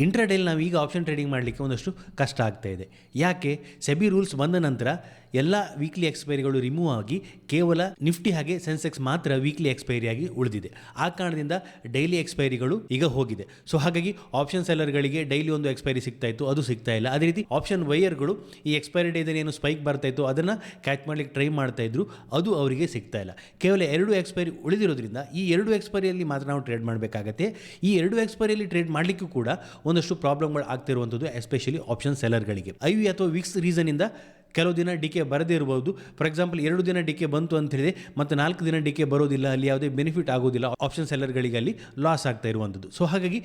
ಇಂಟ್ರಾಡೇಲಿ ನಾವು ಈಗ option trading ಮಾಡಲಿಕ್ಕೆ ಒಂದಷ್ಟು ಕಷ್ಟ ಆಗ್ತಾ ಇದೆ. ಯಾಕೆ? ಸೆಬಿ ರೂಲ್ಸ್ ಬಂದ ನಂತರ ಎಲ್ಲ ವೀಕ್ಲಿ ಎಕ್ಸ್ಪೈರಿಗಳು ರಿಮೂವ್ ಆಗಿ ಕೇವಲ ನಿಫ್ಟಿ ಹಾಗೆ ಸೆನ್ಸೆಕ್ಸ್ ಮಾತ್ರ ವೀಕ್ಲಿ ಎಕ್ಸ್ಪೈರಿ ಆಗಿ ಉಳಿದಿದೆ. ಆ ಕಾರಣದಿಂದ ಡೈಲಿ ಎಕ್ಸ್ಪೈರಿಗಳು ಈಗ ಹೋಗಿದೆ. ಸೊ ಹಾಗಾಗಿ ಆಪ್ಷನ್ ಸೆಲ್ಲರ್ಗಳಿಗೆ ಡೈಲಿ ಒಂದು ಎಕ್ಸ್ಪೈರಿ ಸಿಗ್ತಾ ಇತ್ತು, ಅದು ಸಿಗ್ತಾ ಇಲ್ಲ. ಅದೇ ರೀತಿ ಆಪ್ಷನ್ ವೈಯರ್ಗಳು ಈ ಎಕ್ಸ್ಪೈರಿ ಡೇದಲ್ಲಿ ಏನು ಸ್ಪೈಕ್ ಬರ್ತಾ ಇತ್ತು, ಅದನ್ನು ಕ್ಯಾಚ್ ಮಾಡ್ಲಿಕ್ಕೆ ಟ್ರೈ ಮಾಡ್ತಾ ಇದ್ರು, ಅದು ಅವರಿಗೆ ಸಿಗ್ತಾ ಇಲ್ಲ. ಕೇವಲ ಎರಡು ಎಕ್ಸ್ಪೈರಿ ಉಳಿದಿರೋದ್ರಿಂದ ಈ ಎರಡು ಎಕ್ಸ್ಪೈರಿಯಲ್ಲಿ ಮಾತ್ರ ನಾವು ಟ್ರೇಡ್ ಮಾಡಬೇಕಾಗತ್ತೆ. ಈ ಎರಡು ಎಕ್ಸ್ಪೈರಿಯಲ್ಲಿ ಟ್ರೇಡ್ ಮಾಡಲಿಕ್ಕೂ ಕೂಡ ಒಂದಷ್ಟು ಪ್ರಾಬ್ಲಮ್ಗಳು ಆಗ್ತಿರುವಂಥದ್ದು ಎಸ್ಪೆಷಲಿ ಆಪ್ಷನ್ ಸೆಲ್ಲರ್ಗಳಿಗೆ ಐ ವಿ ಅಥವಾ ವಿಕ್ಸ್ ರೀಸನಿಂದ ಕೆಲವು ದಿನ ಡಿಕೆ ಬರದೇ ಇರಬಹುದು ಫಾರ್ ಎಕ್ಸಾಂಪಲ್ ಎರಡು ದಿನ ಡಿಕೆ ಬಂತು ಅಂತ ಹೇಳಿದೆ ಮತ್ತು ನಾಲ್ಕು ದಿನ ಡಿಕೆ ಬರೋದಿಲ್ಲ, ಅಲ್ಲಿ ಯಾವುದೇ ಬೆನಿಫಿಟ್ ಆಗೋದಿಲ್ಲ ಆಪ್ಷನ್ ಸೆಲ್ಲರ್ಗಳಿಗೆ ಅಲ್ಲಿ ಲಾಸ್ ಆಗ್ತಾ ಇರುವಂಥದ್ದು. ಸೊ ಹಾಗಾಗಿ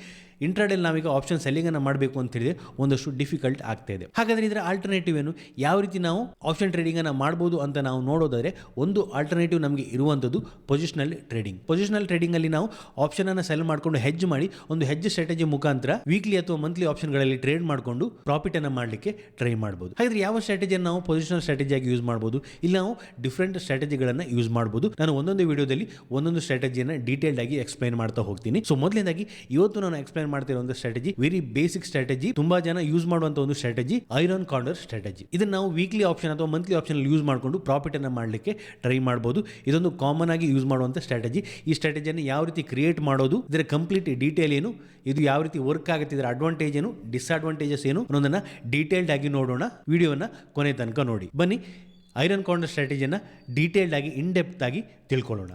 ಇಂಟ್ರಾಡೇಲ್ ನಾವೀಗ ಆಪ್ಷನ್ ಸೆಲ್ಲಿಂಗನ್ನು ಮಾಡಬೇಕು ಅಂತ ಹೇಳಿದ್ರೆ ಒಂದಷ್ಟು ಡಿಫಿಕಲ್ಟ್ ಆಗ್ತಾ ಇದೆ. ಹಾಗಾದರೆ ಇದರ ಆಲ್ಟರ್ನೇಟಿವ್ ಏನು? ಯಾವ ರೀತಿ ನಾವು ಆಪ್ಷನ್ ಟ್ರೇಡಿಂಗನ್ನು ಮಾಡ್ಬೋದು ಅಂತ ನಾವು ನೋಡೋದಾದರೆ ಒಂದು ಆಲ್ಟರ್ನೇಟಿವ್ ನಮಗೆ ಇರುವಂಥದ್ದು ಪೊಸಿಷನಲ್ ಟ್ರೇಡಿಂಗ್ ಪೊಸಿಷನಲ್ ಟ್ರೇಡಿಂಗಲ್ಲಿ ನಾವು ಆಪ್ಷನನ್ನು ಸೆಲ್ ಮಾಡಿಕೊಂಡು ಹೆಜ್ ಮಾಡಿ, ಒಂದು ಹೆಜ್ ಸ್ಟ್ರಾಟಜಿ ಮುಖಾಂತರ ವೀಕ್ಲಿ ಅಥವಾ ಮಂತ್ಲಿ ಆಪ್ಷನ್ಗಳಲ್ಲಿ ಟ್ರೇಡ್ ಮಾಡಿಕೊಂಡು ಪ್ರಾಫಿಟ್ ಅನ್ನು ಮಾಡಲಿಕ್ಕೆ ಟ್ರೈ ಮಾಡ್ಬೋದು. ಹಾಗಾದರೆ ಯಾವ ಸ್ಟ್ರಾಟಜಿಯನ್ನು ಪೊಸಿಷನಲ್ ಸ್ಟ್ರಾಟಜಿಯಾಗಿ ಯೂಸ್ ಮಾಡ್ಬೋದು, ಇಲ್ಲಿ ನಾವು ಡಿಫ್ರೆಂಟ್ ಸ್ಟ್ರಾಟಜಿಗಳನ್ನು ಯೂಸ್ ಮಾಡ್ಬೋದು. ನಾನು ಒಂದೊಂದು ವಿಡಿಯೋದಲ್ಲಿ ಒಂದೊಂದು ಸ್ಟ್ರಾಟಜಿಯನ್ನು ಡೀಟೇಲ್ಡ್ ಆಗಿ ಎಕ್ಸ್ಪ್ಲೈನ್ ಮಾಡ್ತಾ ಹೋಗ್ತೀನಿ. ಸೊ ಮೊದಲನೇದಾಗಿ ಇವತ್ತು ನಾನು ಎಕ್ಸ್ಪ್ಲೈನ್ ಮಾಡ್ತಿರೋ ಒಂದು ಸ್ಟ್ರಾಟಜಿ ವೆರಿ ಬೇಸಿಕ್ ಸ್ಟ್ರಾಟಜಿ ತುಂಬಾ ಜನ ಯೂಸ್ ಮಾಡುವಂತ ಒಂದು ಸ್ಟ್ರಾಟಜಿ ಐರನ್ ಕಾರ್ನರ್ ಸ್ಟ್ರಾಟಜಿ ಇದನ್ನ ನಾವು ವೀಕ್ಲಿ ಆಪ್ಷನ್ ಅಥವಾ ಮಂತ್ಲಿ ಆಪ್ಷನ್ ಯೂಸ್ ಮಾಡಿಕೊಂಡು ಪ್ರಾಫಿಟ್ ಅನ್ನು ಮಾಡಲಿಕ್ಕೆ ಟ್ರೈ ಮಾಡಬಹುದು ಇದೊಂದು ಕಾಮನ್ ಆಗಿ ಯೂಸ್ ಮಾಡುವಂತ ಸ್ಟ್ರಾಟಜಿ ಈ ಸ್ಟ್ರಾಟಜಿಯನ್ನು ಯಾವ ರೀತಿ ಕ್ರಿಯೇಟ್ ಮಾಡೋದು, ಇದರ ಕಂಪ್ಲೀಟ್ ಡೀಟೇಲ್ ಏನು, ಇದು ಯಾವ ರೀತಿ ವರ್ಕ್ ಆಗುತ್ತೆ, ಇದರ ಅಡ್ವಾಂಟೇಜ್ ಏನು ಡಿಸ್ಅಡ್ವಾಂಟೇಜಸ್ ಏನು ಅನ್ನೋದನ್ನ ಡೀಟೇಲ್ಡ್ ಆಗಿ ನೋಡೋಣ ವಿಡಿಯೋನ ಕೊನೆ ತನಕ ನೋಡಿ. ಬನ್ನಿ ಐರನ್ ಕಾರ್ನರ್ ಸ್ಟ್ರಾಟಜಿಯನ್ನು ಡೀಟೇಲ್ಡ್ ಆಗಿ ಇನ್ ಡೆಪ್ತ್ ಆಗಿ ತಿಳ್ಕೊಳ್ಳೋಣ.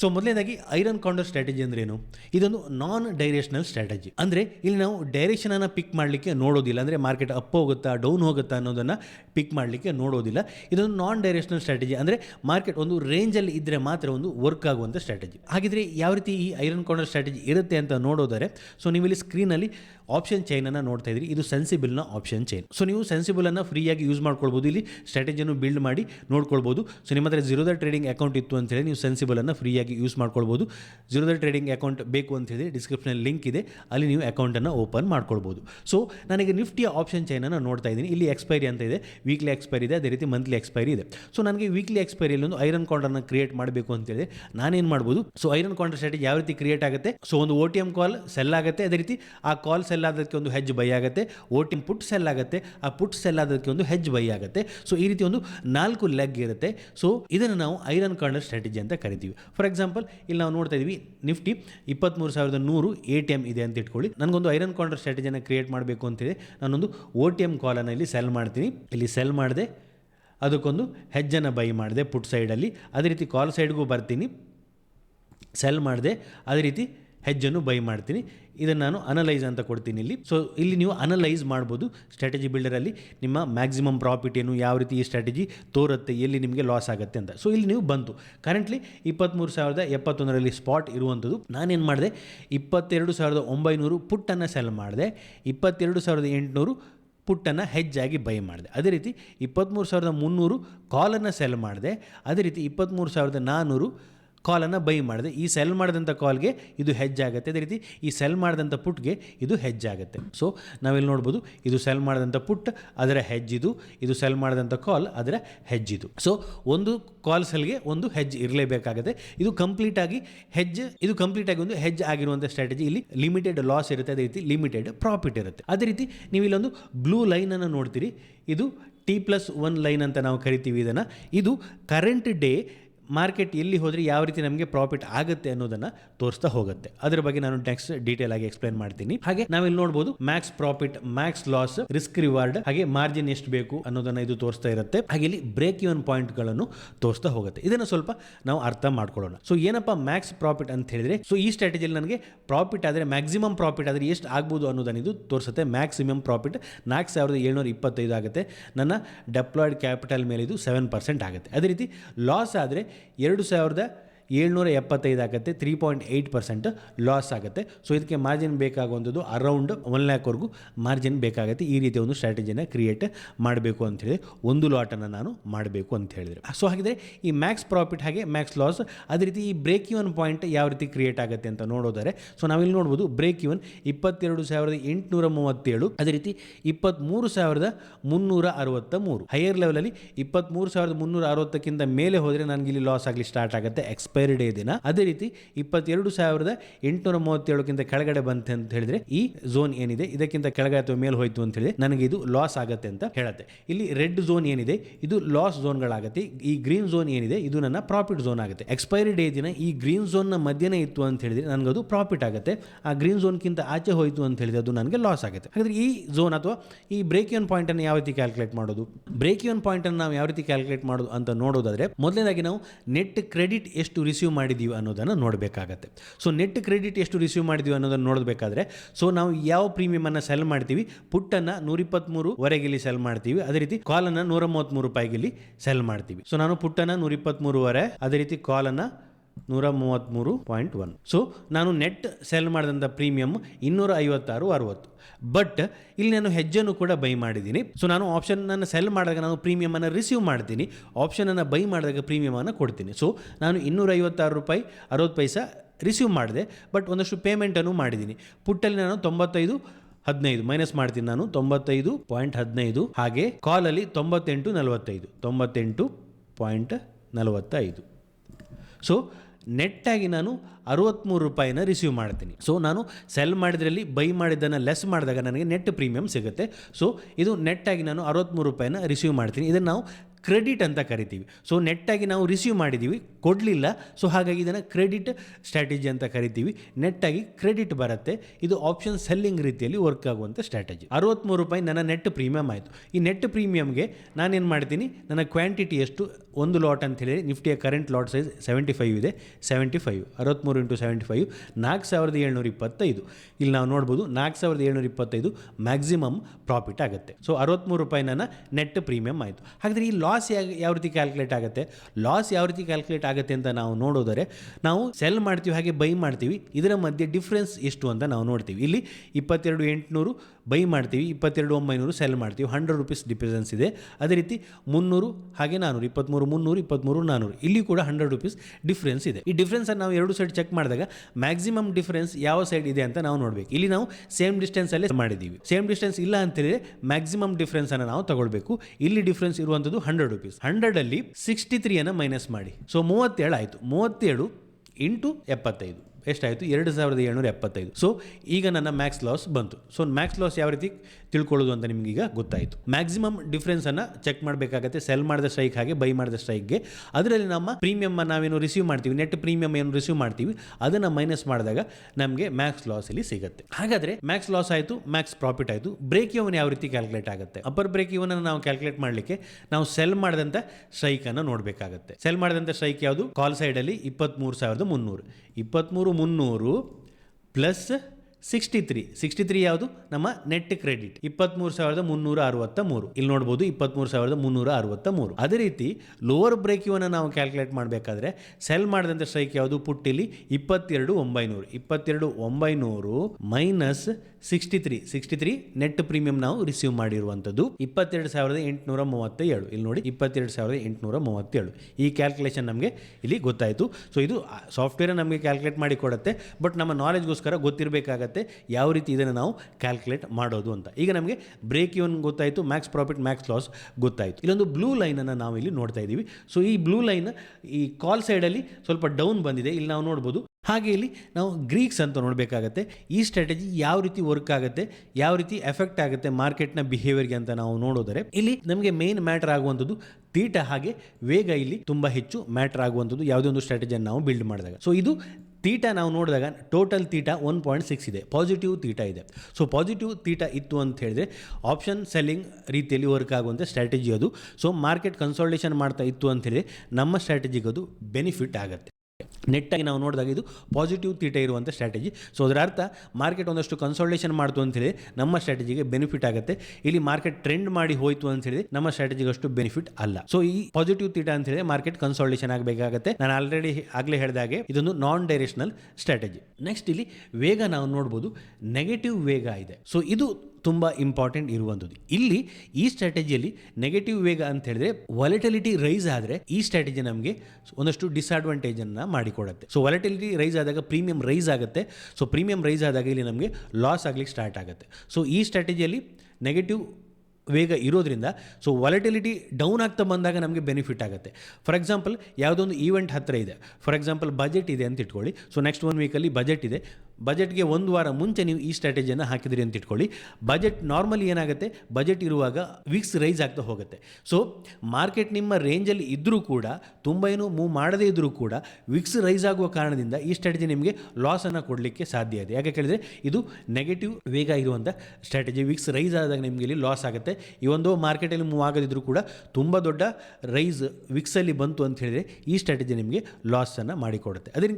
ಸೊ ಮೊದಲನೇದಾಗಿ ಐರನ್ ಕಾಂಡರ್ ಸ್ಟ್ರಾಟಜಿ ಅಂದ್ರೆ ಏನು? ಇದೊಂದು ನಾನ್ ಡೈರೆಕ್ಷನಲ್ ಸ್ಟ್ರಾಟಜಿ ಅಂದ್ರೆ ಇಲ್ಲಿ ನಾವು ಡೈರೆಕ್ಷನ್ ಅನ್ನ ಪಿಕ್ ಮಾಡಲಿಕ್ಕೆ ನೋಡೋದಿಲ್ಲ. ಅಂದ್ರೆ ಮಾರ್ಕೆಟ್ ಅಪ್ ಹೋಗುತ್ತಾ ಡೌನ್ ಹೋಗುತ್ತಾ ಅನ್ನೋದನ್ನ ಪಿಕ್ ಮಾಡಲಿಕ್ಕೆ ನೋಡೋದಿಲ್ಲ. ಇದೊಂದು ನಾನ್ ಡೈರೆಕ್ಷನಲ್ ಸ್ಟ್ರಾಟಜಿ ಅಂದ್ರೆ ಮಾರ್ಕೆಟ್ ಒಂದು ರೇಂಜಲ್ಲಿ ಇದ್ರೆ ಮಾತ್ರ ಒಂದು ವರ್ಕ್ ಆಗುವಂಥ ಸ್ಟ್ರಾಟಜಿ ಹಾಗಿದ್ರೆ ಯಾವ ರೀತಿ ಈ ಐರನ್ ಕಾಂಡರ್ ಸ್ಟ್ರಾಟಜಿ ಇರುತ್ತೆ ಅಂತ ನೋಡೋದಾರೆ ಸೊ ನೀವು ಇಲ್ಲಿ ಸ್ಕ್ರೀನಲ್ಲಿ ಆಪ್ಷನ್ ಚೈನ್ ಅನ್ನ ನೋಡ್ತಾ ಇದ್ರಿ. ಇದು ಸೆನ್ಸಿಬಲ್ನ ಆಪ್ಷನ್ ಚೈನ್ ಸೊ ನೀವು ಸೆನ್ಸಿಬಲ್ ಅನ್ನ ಫ್ರೀಯಾಗಿ ಯೂಸ್ ಮಾಡ್ಕೊಳ್ಬೋದು. ಇಲ್ಲಿ ಸ್ಟ್ರಾಟಜಿಯನ್ನು ಬಿಲ್ಡ್ ಮಾಡಿ ನೋಡ್ಕೊಳ್ಬೋದು. ಸೊ ನಿಮ್ಮ ಹತ್ರ ಜೀರೋದ ಟ್ರೇಡಿಂಗ್ ಅಕೌಂಟ್ ಇತ್ತು ಅಂತ ಹೇಳಿ ನೀವು ಸೆನ್ಸಿಬಲ್ ಅನ್ನ ಫ್ರೀಯಾಗಿ ಯೂಸ್ ಮಾಡ್ಕೊಳ್ಬೋದು. ಜೀರೋದ ಟ್ರೇಡಿಂಗ್ ಅಕೌಂಟ್ ಬೇಕು ಅಂತ ಹೇಳಿ ಡಿಸ್ಕ್ರಿಪ್ಷನ್ ಲಿಂಕ್ ಇದೆ. ಅಲ್ಲಿ ನೀವು ಅಕೌಂಟನ್ನು ಓಪನ್ ಮಾಡ್ಕೊಳ್ಬೋದು. ಸೊ ನನಗೆ ನಿಫ್ಟಿಯ ಆಪ್ಷನ್ ಚೈನನ್ನು ನೋಡ್ತಾ ಇದ್ದೀನಿ. ಇಲ್ಲಿ ಎಕ್ಸ್ಪೈರಿ ಅಂತ ಇದೆ. ವೀಕ್ಲಿ ಎಕ್ಸ್ಪೈರಿ ಇದೆ. ಅದೇ ರೀತಿ ಮಂತ್ಲಿ ಎಕ್ಸ್ಪೈರಿ ಇದೆ. ಸೊ ನನಗೆ ವೀಕ್ಲಿ ಎಕ್ಸ್ಪೈರಿಯಲ್ಲಿ ಒಂದು ಐರನ್ ಕೌಂಟರ್ನ ಕ್ರಿಯೇಟ್ ಮಾಡಬೇಕು ಅಂತ ಹೇಳಿದ್ರೆ ನಾನೇನು ಮಾಡ್ಬೋದು? ಸೊ ಐರನ್ ಕೌಂಟರ್ ಸ್ಟ್ರಾಟಜಿ ಯಾವ ರೀತಿ ಕ್ರಿಯೇಟ್ ಆಗುತ್ತೆ? ಸೊ ಒಂದು ಓ ಕಾಲ್ ಸೆಲ್ ಆಗುತ್ತೆ. ಅದೇ ರೀತಿ ಆ ಕಾಲ್ ಸೆಲ್ ಆದಕ್ಕೆ ಒಂದು ಹೆಜ್ ಬೈ ಆಗುತ್ತೆ. ಓ ಪುಟ್ ಸೆಲ್ ಆಗುತ್ತೆ. ಆ ಪುಟ್ ಸೆಲ್ ಆದಕ್ಕೆ ಒಂದು ಹೆಜ್ ಬೈ ಆಗುತ್ತೆ. ಸೊ ಈ ರೀತಿ ಒಂದು ನಾಲ್ಕು ಲೆಗ್ ಇರುತ್ತೆ. ಸೊ ಇದನ್ನು ನಾವು ಐರನ್ ಕಾರ್ನರ್ ಸ್ಟ್ರಾಟಜಿ ಅಂತ ಕರಿತೀವಿ. ಫಾರ್ ಎಕ್ಸಾಂಪಲ್ ಇಲ್ಲಿ ನಾವು ನೋಡ್ತಾ ಇದ್ದೀವಿ ನಿಫ್ಟಿ ಇಪ್ಪತ್ತ್ಮೂರು ಸಾವಿರದ ನೂರು ಎ ಟಿ ಎಂ ಇದೆ ಅಂತ ಇಟ್ಕೊಳ್ಳಿ. ನನಗೊಂದು ಐರನ್ ಕೌಂಟರ್ ಸ್ಟ್ರಾಟಜಿಯನ್ನು ಕ್ರಿಯೇಟ್ ಮಾಡಬೇಕು ಅಂತಿದೆ ನಾನೊಂದು ಓ ಟಿ ಎಂ ಕಾಲನ್ನು ಇಲ್ಲಿ ಸೆಲ್ ಮಾಡ್ತೀನಿ. ಇಲ್ಲಿ ಸೆಲ್ ಮಾಡಿದೆ, ಅದಕ್ಕೊಂದು ಹೆಜ್ಜನ್ನು ಬೈ ಮಾಡಿದೆ ಪುಟ್ ಸೈಡಲ್ಲಿ ಅದೇ ರೀತಿ ಕಾಲ್ ಸೈಡ್ಗೂ ಬರ್ತೀನಿ. ಸೆಲ್ ಮಾಡಿದೆ, ಅದೇ ರೀತಿ ಹೆಜ್ಜನ್ನು ಬೈ ಮಾಡ್ತೀನಿ. ಇದನ್ನು ನಾನು ಅನಲೈಸ್ ಅಂತ ಕೊಡ್ತೀನಿ ಇಲ್ಲಿ. ಸೊ ಇಲ್ಲಿ ನೀವು ಅನಲೈಸ್ ಮಾಡ್ಬೋದು ಸ್ಟ್ರಾಟಜಿ ಬಿಲ್ಡರಲ್ಲಿ ನಿಮ್ಮ ಮ್ಯಾಕ್ಸಿಮಮ್ ಪ್ರಾಫಿಟ್ ಏನು, ಯಾವ ರೀತಿ ಈ ಸ್ಟ್ರಾಟಜಿ ತೋರುತ್ತೆ, ಎಲ್ಲಿ ನಿಮಗೆ ಲಾಸ್ ಆಗುತ್ತೆ ಅಂತ. ಸೊ ಇಲ್ಲಿ ನೀವು ಬಂತು ಕರೆಂಟ್ಲಿ ಇಪ್ಪತ್ತ್ಮೂರು ಸಾವಿರದ ಎಪ್ಪತ್ತೊಂದರಲ್ಲಿ ಸ್ಪಾಟ್ ಇರುವಂಥದ್ದು, ನಾನೇನು ಮಾಡಿದೆ? ಇಪ್ಪತ್ತೆರಡು ಸಾವಿರದ ಒಂಬೈನೂರು ಪುಟ್ಟನ್ನು ಸೆಲ್ ಮಾಡಿದೆ. ಇಪ್ಪತ್ತೆರಡು ಸಾವಿರದ ಎಂಟುನೂರು ಪುಟ್ಟನ್ನು ಹೆಜ್ಜಾಗಿ ಬೈ ಮಾಡಿದೆ. ಅದೇ ರೀತಿ ಇಪ್ಪತ್ತ್ಮೂರು ಸಾವಿರದ ಮುನ್ನೂರು ಕಾಲನ್ನು ಸೆಲ್ ಮಾಡಿದೆ. ಅದೇ ರೀತಿ ಇಪ್ಪತ್ತ್ಮೂರು ಸಾವಿರದ ನಾನ್ನೂರು ಕಾಲನ್ನು ಬೈ ಮಾಡಿದೆ. ಈ ಸೆಲ್ ಮಾಡಿದಂಥ ಕಾಲ್ಗೆ ಇದು ಹೆಜ್ಜೆ ಆಗುತ್ತೆ. ಅದೇ ರೀತಿ ಈ ಸೆಲ್ ಮಾಡಿದಂಥ ಪುಟ್ಗೆ ಇದು ಹೆಜ್ಜೆ ಆಗುತ್ತೆ. ಸೊ ನಾವಿಲ್ಲಿ ನೋಡ್ಬೋದು ಇದು ಸೆಲ್ ಮಾಡಿದಂಥ ಪುಟ್ ಅದರ ಹೆಜ್ಜಿದು ಇದು. ಸೆಲ್ ಮಾಡಿದಂಥ ಕಾಲ್ ಅದರ ಹೆಜ್ಜಿದು ಸೊ ಒಂದು ಕಾಲ್ ಸೆಲ್ಗೆ ಒಂದು ಹೆಜ್ಜೆ ಇರಲೇಬೇಕಾಗುತ್ತೆ. ಇದು ಕಂಪ್ಲೀಟ್ ಆಗಿ ಹೆಜ್ಜೆ ಇದು ಕಂಪ್ಲೀಟ್ ಆಗಿ ಒಂದು ಹೆಜ್ ಆಗಿರುವಂಥ ಸ್ಟ್ರಾಟಜಿ ಇಲ್ಲಿ ಲಿಮಿಟೆಡ್ ಲಾಸ್ ಇರುತ್ತೆ. ಅದೇ ರೀತಿ ಲಿಮಿಟೆಡ್ ಪ್ರಾಫಿಟ್ ಇರುತ್ತೆ. ಅದೇ ರೀತಿ ನೀವು ಇಲ್ಲೊಂದು ಬ್ಲೂ ಲೈನನ್ನು ನೋಡ್ತೀರಿ. ಇದು ಟಿ ಪ್ಲಸ್ ಒನ್ ಲೈನ್ ಅಂತ ನಾವು ಕರಿತೀವಿ ಇದನ್ನು. ಇದು ಕರೆಂಟ್ ಡೇ ಮಾರ್ಕೆಟ್ ಎಲ್ಲಿ ಹೋದರೆ ಯಾವ ರೀತಿ ನಮಗೆ ಪ್ರಾಫಿಟ್ ಆಗುತ್ತೆ ಅನ್ನೋದನ್ನು ತೋರಿಸ್ತಾ ಹೋಗುತ್ತೆ. ಅದರ ಬಗ್ಗೆ ನಾನು ನೆಕ್ಸ್ಟ್ ಡೀಟೇಲ್ ಆಗಿ ಎಕ್ಸ್ಪ್ಲೈನ್ ಮಾಡ್ತೀನಿ. ಹಾಗೆ ನಾವಿಲ್ಲಿ ನೋಡಬಹುದು max profit max loss risk reward ಹಾಗೆ ಮಾರ್ಜಿನ್ ಎಷ್ಟು ಬೇಕು ಅನ್ನೋದನ್ನ ಇದು ತೋರಿಸ್ತಾ ಇರುತ್ತೆ. ಹಾಗೆ ಇಲ್ಲಿ ಬ್ರೇಕ್ ಇವನ್ ಪಾಯಿಂಟ್ಗಳನ್ನು ತೋರಿಸ್ತಾ ಹೋಗುತ್ತೆ. ಇದನ್ನು ಸ್ವಲ್ಪ ನಾವು ಅರ್ಥ ಮಾಡ್ಕೊಳ್ಳೋಣ. ಸೊ ಏನಪ್ಪ ಮ್ಯಾಕ್ಸ್ ಪ್ರಾಫಿಟ್ ಅಂತ ಹೇಳಿದ್ರೆ ಸೊ ಈ ಸ್ಟ್ರಾಟಜಿಯಲ್ಲಿ ನನಗೆ ಪ್ರಾಫಿಟ್ ಆದರೆ ಮ್ಯಾಕ್ಸಿಮಮ್ ಪ್ರಾಫಿಟ್ ಆದರೆ ಎಷ್ಟು ಆಗ್ಬೋದು ಅನ್ನೋದನ್ನ ಇದು ತೋರಿಸುತ್ತೆ. ಮ್ಯಾಕ್ಸಿಮಮ್ ಪ್ರಾಫಿಟ್ ನಾಲ್ಕು ಸಾವಿರದ ಏಳ್ನೂರ ಇಪ್ಪತ್ತೈದು ಆಗುತ್ತೆ. ನನ್ನ ಡೆಪ್ಲಾಯ್ಡ್ ಕ್ಯಾಪಿಟಲ್ ಮೇಲೆ ಇದು ಸೆವೆನ್ ಪರ್ಸೆಂಟ್ ಆಗುತ್ತೆ. ಅದೇ ರೀತಿ ಲಾಸ್ ಆದರೆ ಎರಡು ಸಾವಿರದ ಏಳ್ನೂರ ಎಪ್ಪತ್ತೈದು ಆಗುತ್ತೆ three point eight percent loss ಆಗುತ್ತೆ. ಸೊ ಇದಕ್ಕೆ ಮಾರ್ಜಿನ್ ಬೇಕಾಗುವಂಥದ್ದು ಅರೌಂಡ್ ಒನ್ ಲ್ಯಾಕ್ವರೆಗೂ ಮಾರ್ಜಿನ್ ಬೇಕಾಗುತ್ತೆ. ಈ ರೀತಿಯ ಒಂದು ಸ್ಟ್ರಾಟಜಿನ ಕ್ರಿಯೇಟ್ ಮಾಡಬೇಕು ಅಂತ ಒಂದು ಲಾಟನ್ನು ನಾನು ಮಾಡಬೇಕು ಅಂತ ಹೇಳಿದರೆ. ಸೊ ಹಾಗಿದ್ರೆ ಈ ಮ್ಯಾಕ್ಸ್ ಪ್ರಾಫಿಟ್ ಹಾಗೆ ಮ್ಯಾಕ್ಸ್ ಲಾಸ್ ಅದೇ ರೀತಿ ಈ ಬ್ರೇಕ್ ಇವನ್ ಪಾಯಿಂಟ್ ಯಾವ ರೀತಿ ಕ್ರಿಯೇಟ್ ಆಗುತ್ತೆ ಅಂತ ನೋಡೋದಾರೆ ಸೊ ನಾವಿಲ್ಲಿ ನೋಡ್ಬೋದು ಬ್ರೇಕ್ ಇವನ್ ಇಪ್ಪತ್ತೆರಡು ಸಾವಿರದ ಎಂಟುನೂರ ಮೂವತ್ತೇಳು, ಅದೇ ರೀತಿ ಇಪ್ಪತ್ತ್ಮೂರು ಸಾವಿರದ ಮುನ್ನೂರ ಅರವತ್ತ ಮೂರು ಹೈಯರ್ ಲೆವೆಲಲ್ಲಿ ಇಪ್ಪತ್ತ್ಮೂರು ಸಾವಿರದ ಮುನ್ನೂರ ಅರವತ್ತಕ್ಕಿಂತ ಮೇಲೆ ಹೋದರೆ ನನಗೆ ಇಲ್ಲಿ ಲಾಸ್ ಆಗಲಿ ಸ್ಟಾರ್ಟ್ ಆಗುತ್ತೆ ಎಕ್ಸ್ಪೈರಿ ಎಕ್ಸ್ಪೈರಿ ಡೇ ದಿನ. ಅದೇ ರೀತಿ ಇಪ್ಪತ್ತೆರಡು ಸಾವಿರದ ಎಂಟುನೂರ ಮೂವತ್ತೇಳಕ್ಕಿಂತ ಕೆಳಗಡೆ ಬಂತೆ ಅಂತ ಹೇಳಿದ್ರೆ ಈ ಝೋನ್ ಏನಿದೆ, ಇದಕ್ಕಿಂತ ಕೆಳಗಡೆ ಅಥವಾ ಮೇಲೆ ಹೋಯ್ತು ಅಂತ ಹೇಳಿದ್ರೆ ನನಗೆ ಇದು ಲಾಸ್ ಆಗುತ್ತೆ ಅಂತ ಹೇಳುತ್ತೆ. ಇಲ್ಲಿ ರೆಡ್ ಝೋನ್ ಏನಿದೆ, ಇದು ಲಾಸ್ ಝೋನ್ಗಳಾಗುತ್ತೆ. ಈ ಗ್ರೀನ್ ಝೋನ್ ಏನಿದೆ, ಇದು ನನ್ನ ಪ್ರಾಫಿಟ್ ಝೋನ್ ಆಗುತ್ತೆ. ಎಕ್ಸ್ಪೈರಿ ಡೇ ದಿನ ಈ ಗ್ರೀನ್ ಝೋನ್ನ ಮಧ್ಯನೇ ಇತ್ತು ಅಂತ ಹೇಳಿದ್ರೆ ನನಗೆ ಅದು ಪ್ರಾಫಿಟ್ ಆಗುತ್ತೆ. ಆ ಗ್ರೀನ್ ಝೋನ್ಗಿಂತ ಆಚೆ ಹೋಯಿತು ಅಂತ ಹೇಳಿದ್ರೆ ಅದು ನನಗೆ ಲಾಸ್ ಆಗುತ್ತೆ. ಹಾಗಾದ್ರೆ ಈ ಝೋನ್ ಅಥವಾ ಈ ಬ್ರೇಕ್ ಇವನ್ ಪಾಯಿಂಟನ್ನು ಯಾವ ರೀತಿ ಕ್ಯಾಲ್ಕುಲೇಟ್ ಮಾಡೋದು? ಬ್ರೇಕ್ ಇವನ್ ಪಾಯಿಂಟನ್ನು ನಾವು ಯಾವ ರೀತಿ ಕ್ಯಾಲ್ಕುಲೇಟ್ ಮಾಡೋದು ಅಂತ ನೋಡೋದಾದ್ರೆ, ಮೊದಲನೇದಾಗಿ ನಾವು ನೆಟ್ ಕ್ರೆಡಿಟ್ ಎಷ್ಟು ರಿಸೀವ್ ಮಾಡಿದ್ದೀವಿ ಅನ್ನೋದನ್ನು ನೋಡಬೇಕಾಗತ್ತೆ. ಸೊ ನೆಟ್ ಕ್ರೆಡಿಟ್ ಎಷ್ಟು ರಿಸೀವ್ ಮಾಡಿದ್ದೀವಿ ಅನ್ನೋದನ್ನು ನೋಡಬೇಕಾದ್ರೆ ಸೊ ನಾವು ಯಾವ ಪ್ರೀಮಿಯಮನ್ನು ಸೆಲ್ ಮಾಡ್ತೀವಿ, ಪುಟ್ಟನ್ನು ನೂರಿಪ್ಪತ್ತ್ಮೂರು ವರೆಗೆ ಇಲ್ಲಿ ಸೆಲ್ ಮಾಡ್ತೀವಿ, ಅದೇ ರೀತಿ ಕಾಲನ್ನು ನೂರ ಮೂವತ್ತ್ಮೂರು ರೂಪಾಯಿಗೆ ಇಲ್ಲಿ ಸೆಲ್ ಮಾಡ್ತೀವಿ. ಸೊ ನಾನು ಪುಟ್ಟನ್ನು ನೂರಿಪ್ಪತ್ತ್ಮೂರುವರೆ ಅದೇ ರೀತಿ ಕಾಲನ್ನು ನೂರ ಮೂವತ್ತ್ಮೂರು ಪಾಯಿಂಟ್ ಒನ್ ಸೊ ನಾನು ನೆಟ್ ಸೆಲ್ ಮಾಡಿದಂಥ ಪ್ರೀಮಿಯಮ್ ಇನ್ನೂರ ಐವತ್ತಾರು ಅರವತ್ತು. ಬಟ್ ಇಲ್ಲಿ ನಾನು ಹೆಜ್ಜೆನೂ ಕೂಡ ಬೈ ಮಾಡಿದ್ದೀನಿ. ಸೊ ನಾನು ಆಪ್ಷನನ್ನು ಸೆಲ್ ಮಾಡಿದಾಗ ನಾನು ಪ್ರೀಮಿಯಮನ್ನು ರಿಸೀವ್ ಮಾಡ್ತೀನಿ. ಆಪ್ಷನನ್ನು ಬೈ ಮಾಡಿದಾಗ ಪ್ರೀಮಿಯಮನ್ನು ಕೊಡ್ತೀನಿ. ಸೊ ನಾನು ಇನ್ನೂರ ಐವತ್ತಾರು ರೂಪಾಯಿ, ಅರವತ್ತು ಪೈಸ ರಿಸೀವ್ ಮಾಡಿದೆ. ಬಟ್ ಒಂದಷ್ಟು ಪೇಮೆಂಟನ್ನು ಮಾಡಿದ್ದೀನಿ. ಪುಟ್ಟಲ್ಲಿ ನಾನು ತೊಂಬತ್ತೈದು, ಹದಿನೈದು. ಮೈನಸ್ ಮಾಡ್ತೀನಿ ನಾನು ತೊಂಬತ್ತೈದು ಪಾಯಿಂಟ್ ಹದಿನೈದು. ಹಾಗೆ ಕಾಲಲ್ಲಿ ತೊಂಬತ್ತೆಂಟು ನಲವತ್ತೈದು. ತೊಂಬತ್ತೆಂಟು ಪಾಯಿಂಟ್ ನಲವತ್ತೈದು. ಸೊ ನೆಟ್ಟಾಗಿ ನಾನು ಅರವತ್ತ್ಮೂರು ರೂಪಾಯಿನ ರಿಸೀವ್ ಮಾಡ್ತೀನಿ. ಸೊ ನಾನು ಸೆಲ್ ಮಾಡಿದ್ರಲ್ಲಿ ಬೈ ಮಾಡಿದ್ದನ್ನು ಲೆಸ್ ಮಾಡಿದಾಗ ನನಗೆ ನೆಟ್ ಪ್ರೀಮಿಯಮ್ ಸಿಗುತ್ತೆ. ಸೊ ಇದು ನೆಟ್ಟಾಗಿ ನಾನು ಅರವತ್ತ್ಮೂರು ರೂಪಾಯಿನ ರಿಸೀವ್ ಮಾಡ್ತೀನಿ. ಇದನ್ನು ನಾವು ಕ್ರೆಡಿಟ್ ಅಂತ ಕರಿತೀವಿ. ಸೊ ನೆಟ್ಟಾಗಿ ನಾವು ರಿಸೀವ್ ಮಾಡಿದ್ದೀವಿ ಕೊಡಲಿಲ್ಲ. ಸೊ ಹಾಗಾಗಿ ಇದನ್ನು ಕ್ರೆಡಿಟ್ ಸ್ಟ್ರಾಟಜಿ ಅಂತ ಕರಿತೀವಿ. ನೆಟ್ಟಾಗಿ ಕ್ರೆಡಿಟ್ ಬರುತ್ತೆ. ಇದು ಆಪ್ಷನ್ ಸೆಲ್ಲಿಂಗ್ ರೀತಿಯಲ್ಲಿ ವರ್ಕ್ ಆಗುವಂಥ ಸ್ಟ್ರಾಟಜಿ. ಅರವತ್ತ್ಮೂರು ರೂಪಾಯಿ ನನ್ನ ನೆಟ್ ಪ್ರೀಮಿಯಮ್ ಆಯಿತು. ಈ ನೆಟ್ ಪ್ರೀಮಿಯಮ್ಗೆ ನಾನೇನು ಮಾಡ್ತೀನಿ? ನನ್ನ ಕ್ವಾಂಟಿಟಿ ಎಷ್ಟು? ಒಂದು ಲಾಟ್ ಅಂತ ಹೇಳಿ ನಿಫ್ಟಿಯ current lot size seventy five ಇದೆ. ಸೆವೆಂಟಿ ಫೈವ್ ಅರವತ್ತ್ಮೂರು ಇಂಟು ಸೆವೆಂಟಿ ಫೈವ್ ನಾಲ್ಕು ಸಾವಿರದ ಏಳ್ನೂರ ಇಪ್ಪತ್ತೈದು. ಇಲ್ಲಿ ನಾವು ನೋಡ್ಬೋದು ನಾಲ್ಕು ಸಾವಿರದ ಏಳ್ನೂರ ಇಪ್ಪತ್ತೈದು ಮ್ಯಾಕ್ಸಿಮಮ್ ಪ್ರಾಫಿಟ್ ಆಗುತ್ತೆ. ಸೊ ಅರವತ್ತ್ಮೂರು ರೂಪಾಯಿ ನನ್ನ ನೆಟ್ ಪ್ರೀಮಿಯಮ್ ಆಯಿತು. ಹಾಗಾದರೆ ಈ ಲಾಸ್ ಯಾವ ರೀತಿ ಕ್ಯಾಲ್ಕುಲೇಟ್ ಆಗುತ್ತೆ? ಲಾಸ್ ಯಾವ ರೀತಿ ಕ್ಯಾಲ್ಕುಲೇಟ್ ಆಗುತ್ತೆ ಅಂತ ನಾವು ನೋಡೋದರೆ ನಾವು ಸೆಲ್ ಮಾಡ್ತೀವಿ, ಹಾಗೆ ಬೈ ಮಾಡ್ತೀವಿ. ಇದರ ಮಧ್ಯೆ ಡಿಫ್ರೆನ್ಸ್ ಎಷ್ಟು ಅಂತ ನಾವು ನೋಡ್ತೀವಿ. ಇಲ್ಲಿ ಇಪ್ಪತ್ತೆರಡು ಎಂಟುನೂರು ಬೈ ಮಾಡ್ತೀವಿ, ಇಪ್ಪತ್ತೆರಡು ಒಂಬೈನೂರು ಸೆಲ್ ಮಾಡ್ತೀವಿ ಹಂಡ್ರೆಡ್ ರುಪೀಸ್ ಡಿಪೆಸೆನ್ಸ್ ಇದೆ. ಅದೇ ರೀತಿ ಮುನ್ನೂರು, ಹಾಗೆ ನಾನೂರು ಇಪ್ಪತ್ತ್ಮೂರು ಮುನ್ನೂರು ಇಪ್ಪತ್ತ್ಮೂರು ನಾನೂರು. ಇಲ್ಲಿ ಕೂಡ ಹಂಡ್ರೆಡ್ ರುಪೀಸ್ ಡಿಫ್ರೆನ್ಸ್ ಇದೆ. ಈ ಡಿಫ್ರೆನ್ಸನ್ನು ನಾವು ಎರಡು ಸೈಡ್ ಚೆಕ್ ಮಾಡಿದಾಗ ಮ್ಯಾಕ್ಸಿಮಮ್ ಡಿಫ್ರೆನ್ಸ್ ಯಾವ ಸೈಡ್ ಇದೆ ಅಂತ ನಾವು ನೋಡಬೇಕು. ಇಲ್ಲಿ ನಾವು ಸೇಮ್ ಡಿಸ್ಟೆನ್ಸಲ್ಲೇ ಮಾಡಿದ್ದೀವಿ. ಸೇಮ್ ಡಿಸ್ಟೆನ್ಸ್ ಇಲ್ಲ ಅಂತೇಳಿದ್ರೆ ಮ್ಯಾಕ್ಸಿಮಮ್ ಡಿಫ್ರೆನ್ಸನ್ನು ನಾವು ತಗೊಳ್ಬೇಕು. ಇಲ್ಲಿ ಡಿಫ್ರೆನ್ಸ್ ಇರುವಂಥದ್ದು ಹಂಡ್ರೆಡ್ ರುಪೀಸ್ ಹಂಡ್ರೆಡಲ್ಲಿ ಸಿಕ್ಸ್ಟಿ ತ್ರೀಯನ್ನು ಮೈನಸ್ ಮಾಡಿ. ಸೊ ಮೂವತ್ತೇಳು ಆಯಿತು. ಮೂವತ್ತೇಳು ಇಂಟು ಎಪ್ಪತ್ತೈದು. ಎಷ್ಟಾಯಿತು? ಎರಡು ಸಾವಿರದ ಏಳ್ನೂರ ಎಪ್ಪತ್ತೈದು. ಸೊ ಈಗ ನನ್ನ ಮ್ಯಾಕ್ಸ್ ಲಾಸ್ ಬಂತು. ಸೊ ಮ್ಯಾಕ್ಸ್ ಲಾಸ್ ಯಾವ ರೀತಿ? ತಿಳ್ಕೊಳ್ಳೋದು ಅಂತ ನಿಮಗೀಗ ಗೊತ್ತಾಯಿತು. ಮ್ಯಾಕ್ಸಿಮಮ್ ಡಿಫ್ರೆನ್ಸನ್ನು ಚೆಕ್ ಮಾಡಬೇಕಾಗತ್ತೆ. ಸೆಲ್ ಮಾಡಿದ ಸ್ಟ್ರೈಕ್ ಹಾಗೆ ಬೈ ಮಾಡಿದ ಸ್ಟ್ರೈಕ್ಗೆ ಅದರಲ್ಲಿ ನಮ್ಮ ಪ್ರೀಮಿಯಮ್ ನಾವೇನು ರಿಸೀವ್ ಮಾಡ್ತೀವಿ? ನೆಟ್ ಪ್ರೀಮಿಯಮ್ ಏನು ರಿಸೀವ್ ಮಾಡ್ತೀವಿ? ಅದನ್ನು ಮೈನಸ್ ಮಾಡಿದಾಗ ನಮಗೆ ಮ್ಯಾಕ್ಸ್ ಲಾಸ್ ಇಲ್ಲಿ ಸಿಗುತ್ತೆ. ಹಾಗಾದರೆ ಮ್ಯಾಕ್ಸ್ ಲಾಸ್ ಆಯಿತು ಮ್ಯಾಕ್ಸ್ ಪ್ರಾಫಿಟ್ ಆಯಿತು. ಬ್ರೇಕ್ ಇವನ್ ಯಾವ ರೀತಿ ಕ್ಯಾಲ್ಕುಲೇಟ್ ಆಗುತ್ತೆ? ಅಪ್ಪರ್ ಬ್ರೇಕ್ ಇವನ್ ನಾವು ಕ್ಯಾಲ್ಕುಲೇಟ್ ಮಾಡಲಿಕ್ಕೆ ನಾವು ಸೆಲ್ ಮಾಡಿದಂಥ ಸ್ಟ್ರೈಕನ್ನು ನೋಡಬೇಕಾಗುತ್ತೆ. ಸೆಲ್ ಮಾಡಿದಂಥ ಸ್ಟ್ರೈಕ್ ಯಾವುದು? ಕಾಲ್ ಸೈಡಲ್ಲಿ ಇಪ್ಪತ್ತ್ಮೂರು ಸಾವಿರದ ಮುನ್ನೂರು. ಇಪ್ಪತ್ತ್ಮೂರು ಮುನ್ನೂರು plus sixty three. Sixty three ಯಾವುದು? ನಮ್ಮ ನೆಟ್ ಕ್ರೆಡಿಟ್ ಇಪ್ಪತ್ಮೂರು ಸಾವಿರದ ಮುನ್ನೂರ ಅರವತ್ತ ಮೂರು ಇಲ್ಲಿ ನೋಡ್ಬೋದು ಇಪ್ಪತ್ತ್ಮೂರು ಸಾವಿರದ ಮುನ್ನೂರ ಅರವತ್ತ ಮೂರು ಅದೇ ರೀತಿ ಲೋವರ್ ಬ್ರೇಕ್ ಇವನ್ನ ನಾವು ಕ್ಯಾಲ್ಕುಲೇಟ್ ಮಾಡಬೇಕಾದ್ರೆ ಸೆಲ್ ಮಾಡಿದಂಥ ಸ್ಟ್ರೈಕ್ ಯಾವುದು? ಪುಟ್ಟಿಲಿ ಇಪ್ಪತ್ತೆರಡು ಒಂಬೈನೂರು. ಇಪ್ಪತ್ತೆರಡು ಒಂಬೈನೂರು minus sixty three. Sixty three net premium ನಾವು ರಿಸೀವ್ ಮಾಡಿರುವಂಥದ್ದು. ಇಪ್ಪತ್ತೆರಡು ಸಾವಿರದ ಎಂಟುನೂರ ಮೂವತ್ತ ಏಳು ಇಲ್ಲಿ ನೋಡಿ ಇಪ್ಪತ್ತೆರಡು ಸಾವಿರದ ಎಂಟುನೂರ ಮೂವತ್ತೇಳು. ಈ ಕ್ಯಾಲ್ಕುಲೇಷನ್ ನಮಗೆ ಇಲ್ಲಿ ಗೊತ್ತಾಯಿತು. ಸೊ ಇದು ಸಾಫ್ಟ್ವೇರ್ ನಮಗೆ ಕ್ಯಾಲ್ಕುಲೇಟ್ ಮಾಡಿ ಕೊಡುತ್ತೆ. ಬಟ್ ನಮ್ಮ ನಾಲೆಜ್ಗೋಸ್ಕರ ಗೊತ್ತಿರಬೇಕಾಗತ್ತೆ. ಯಾವ ರೀತಿ ಇದನ್ನು ನಾವು ಕ್ಯಾಲ್ಕುಲೇಟ್ ಮಾಡೋದು ಅಂತ. ಈಗ ನಮಗೆ ಬ್ರೇಕ್ ಇವನ್ ಗೊತ್ತಾಯಿತು ಮ್ಯಾಕ್ಸ್ ಪ್ರಾಫಿಟ್ ಮ್ಯಾಕ್ಸ್ ಲಾಸ್ ಗೊತ್ತಾಯಿತು. ಇಲ್ಲೊಂದು ಬ್ಲೂ ಲೈನನ್ನು ನಾವು ಇಲ್ಲಿ ನೋಡ್ತಾ ಇದ್ದೀವಿ. ಸೊ ಈ ಬ್ಲೂ ಲೈನ್ ಈ ಕಾಲ್ ಸೈಡಲ್ಲಿ ಸ್ವಲ್ಪ ಡೌನ್ ಬಂದಿದೆ. ಇಲ್ಲಿ ನಾವು ನೋಡ್ಬೋದು. ಹಾಗೆ ಇಲ್ಲಿ ನಾವು ಗ್ರೀಕ್ಸ್ ಅಂತ ನೋಡಬೇಕಾಗತ್ತೆ. ಈ ಸ್ಟ್ರಾಟಜಿ ಯಾವ ರೀತಿ ವರ್ಕ್ ಆಗುತ್ತೆ, ಯಾವ ರೀತಿ ಎಫೆಕ್ಟ್ ಆಗುತ್ತೆ ಮಾರ್ಕೆಟ್ನ ಬಿಹೇವಿಯರ್ಗೆ ಅಂತ ನಾವು ನೋಡೋದರೆ, ಇಲ್ಲಿ ನಮಗೆ ಮೇನ್ ಮ್ಯಾಟರ್ ಆಗುವಂಥದ್ದು ತೀಟ ಹಾಗೆ ವೇಗ ಇಲ್ಲಿ ತುಂಬ ಹೆಚ್ಚು ಮ್ಯಾಟರ್ ಆಗುವಂಥದ್ದು ಯಾವುದೇ ಒಂದು ಸ್ಟ್ರಾಟಜಿಯನ್ನು ನಾವು ಬಿಲ್ಡ್ ಮಾಡಿದಾಗ. ಸೊ ಇದು ತೀಟ ನಾವು ನೋಡಿದಾಗ total theta one point six ಇದೆ, ಪಾಸಿಟಿವ್ ತೀಟ ಇದೆ. ಸೊ ಪಾಸಿಟಿವ್ ತೀಟ ಇತ್ತು ಅಂತ ಹೇಳಿದ್ರೆ ಆಪ್ಷನ್ ಸೆಲ್ಲಿಂಗ್ ರೀತಿಯಲ್ಲಿ ವರ್ಕ್ ಆಗುವಂಥ ಸ್ಟ್ರಾಟಜಿ ಅದು. ಸೊ ಮಾರ್ಕೆಟ್ ಕನ್ಸಲ್ಟೇಷನ್ ಮಾಡ್ತಾ ಇತ್ತು ಅಂತ ಹೇಳಿದ್ರೆ ನಮ್ಮ ಸ್ಟ್ರಾಟಜಿಗೆ ಅದು ಬೆನಿಫಿಟ್ ಆಗುತ್ತೆ. ನೆಟ್ಟಾಗಿ ನಾವು ನೋಡಿದಾಗ ಇದು ಪಾಸಿಟಿವ್ ತೀಟ ಇರುವಂಥ ಸ್ಟ್ರಾಟಜಿ ಸೊ ಅದರ ಅರ್ಥ ಮಾರ್ಕೆಟ್ ಒಂದಷ್ಟು ಕನ್ಸಲ್ಟೇಷನ್ ಮಾಡ್ತು ಅಂತ ಹೇಳಿ ನಮ್ಮ ಸ್ಟ್ರಾಟಜಿಗೆ ಬೆನಿಫಿಟ್ ಆಗುತ್ತೆ. ಇಲ್ಲಿ ಮಾರ್ಕೆಟ್ ಟ್ರೆಂಡ್ ಮಾಡಿ ಹೋಯಿತು ಅಂತ ಹೇಳಿ ನಮ್ಮ ಸ್ಟ್ರಾಟಜಿಗೆ ಅಷ್ಟು ಬೆನಿಫಿಟ್ ಅಲ್ಲ. ಸೊ ಈ ಪಾಸಿಟಿವ್ ತೀಟ ಅಂತ ಹೇಳಿ ಮಾರ್ಕೆಟ್ ಕನ್ಸಲ್ಟೇಷನ್ ಆಗಬೇಕಾಗುತ್ತೆ. ನಾನು ಆಲ್ರೆಡಿ ಆಗಲೇ ಹೇಳಿದಾಗೆ ಇದೊಂದು ನಾನ್ ಡೈರೆಕ್ಷನಲ್ ಸ್ಟ್ರಾಟಜಿ ನೆಕ್ಸ್ಟ್ ಇಲ್ಲಿ ವೇಗ ನಾವು ನೋಡ್ಬೋದು. ನೆಗೆಟಿವ್ ವೇಗ ಇದೆ. ಸೊ ಇದು ತುಂಬ ಇಂಪಾರ್ಟೆಂಟ್ ಇರುವಂಥದ್ದು. ಇಲ್ಲಿ ಈ ಸ್ಟ್ರಾಟಜಿಯಲ್ಲಿ ನೆಗೆಟಿವ್ ವೇಗ ಅಂತ ಹೇಳಿದ್ರೆ ವಾಲಿಟಿಲಿಟಿ ರೈಸ್ ಆದರೆ ಈ ಸ್ಟ್ರಾಟಜಿ ನಮಗೆ ಒಂದಷ್ಟು ಡಿಸ್ಅಡ್ವಾಂಟೇಜನ್ನು ಮಾಡಿಕೊಡುತ್ತೆ. ಸೊ ವಾಲಿಟಿಲಿಟಿ ರೈಸ್ ಆದಾಗ ಪ್ರೀಮಿಯಂ ರೈಸ್ ಆಗುತ್ತೆ. ಸೊ ಪ್ರೀಮಿಯಂ ರೈಸ್ ಆದಾಗ ಇಲ್ಲಿ ನಮಗೆ ಲಾಸ್ ಆಗಲಿಕ್ಕೆ ಸ್ಟಾರ್ಟ್ ಆಗುತ್ತೆ. ಸೊ ಈ ಸ್ಟ್ರಾಟಜಿಯಲ್ಲಿ ನೆಗೆಟಿವ್ ವೇಗ ಇರೋದ್ರಿಂದ ಸೊ ವಾಲಟಿಲಿಟಿ ಡೌನ್ ಆಗ್ತಾ ಬಂದಾಗ ನಮಗೆ ಬೆನಿಫಿಟ್ ಆಗುತ್ತೆ. ಫಾರ್ ಎಕ್ಸಾಂಪಲ್ ಯಾವುದೊಂದು ಈವೆಂಟ್ ಹತ್ತಿರ ಇದೆ. ಫಾರ್ ಎಕ್ಸಾಂಪಲ್ ಬಜೆಟ್ ಇದೆ ಅಂತ ಇಟ್ಕೊಳ್ಳಿ. ಸೊ ನೆಕ್ಸ್ಟ್ ಒನ್ ವೀಕಲ್ಲಿ ಬಜೆಟ್ ಇದೆ. ಬಜೆಟ್ಗೆ ಒಂದು ವಾರ ಮುಂಚೆ ನೀವು ಈ ಸ್ಟ್ರಾಟಜಿಯನ್ನು ಹಾಕಿದ್ರಿ ಅಂತ ಇಟ್ಕೊಳ್ಳಿ. ಬಜೆಟ್ ನಾರ್ಮಲಿ ಏನಾಗುತ್ತೆ? ಬಜೆಟ್ ಇರುವಾಗ ವೀಕ್ಸ್ ರೈಸ್ ಆಗ್ತಾ ಹೋಗುತ್ತೆ. ಸೊ ಮಾರ್ಕೆಟ್ ನಿಮ್ಮ ರೇಂಜಲ್ಲಿ ಇದ್ದರೂ ಕೂಡ, ತುಂಬ ಏನು ಮೂವ್ ಮಾಡದೇ ಇದ್ದರೂ ಕೂಡ, ವಿಕ್ಸ್ ರೈಸ್ ಆಗುವ ಕಾರಣದಿಂದ ಈ ಸ್ಟ್ರಾಟಜಿ ನಿಮಗೆ ಲಾಸನ್ನು ಕೊಡಲಿಕ್ಕೆ ಸಾಧ್ಯ ಇದೆ. ಯಾಕೆ ಕೇಳಿದರೆ, ಇದು ನೆಗೆಟಿವ್ ವೇಗ ಇರುವಂಥ ಸ್ಟ್ರಾಟಜಿ ವಿಕ್ಸ್ ರೈಸ್ ಆದಾಗ ನಿಮಗೆ ಇಲ್ಲಿ ಲಾಸ್ ಆಗುತ್ತೆ. ಈ ಒಂದು ಮಾರ್ಕೆಟಲ್ಲಿ ಮೂವ್ ಆಗದಿದ್ದರೂ ಕೂಡ, ತುಂಬ ದೊಡ್ಡ ರೈಸ್ ವಿಕ್ಸಲ್ಲಿ ಬಂತು ಅಂತ ಹೇಳಿದರೆ ಈ ಸ್ಟ್ರಾಟಜಿ ನಿಮಗೆ ಲಾಸನ್ನು ಮಾಡಿಕೊಡುತ್ತೆ. ಅದೇ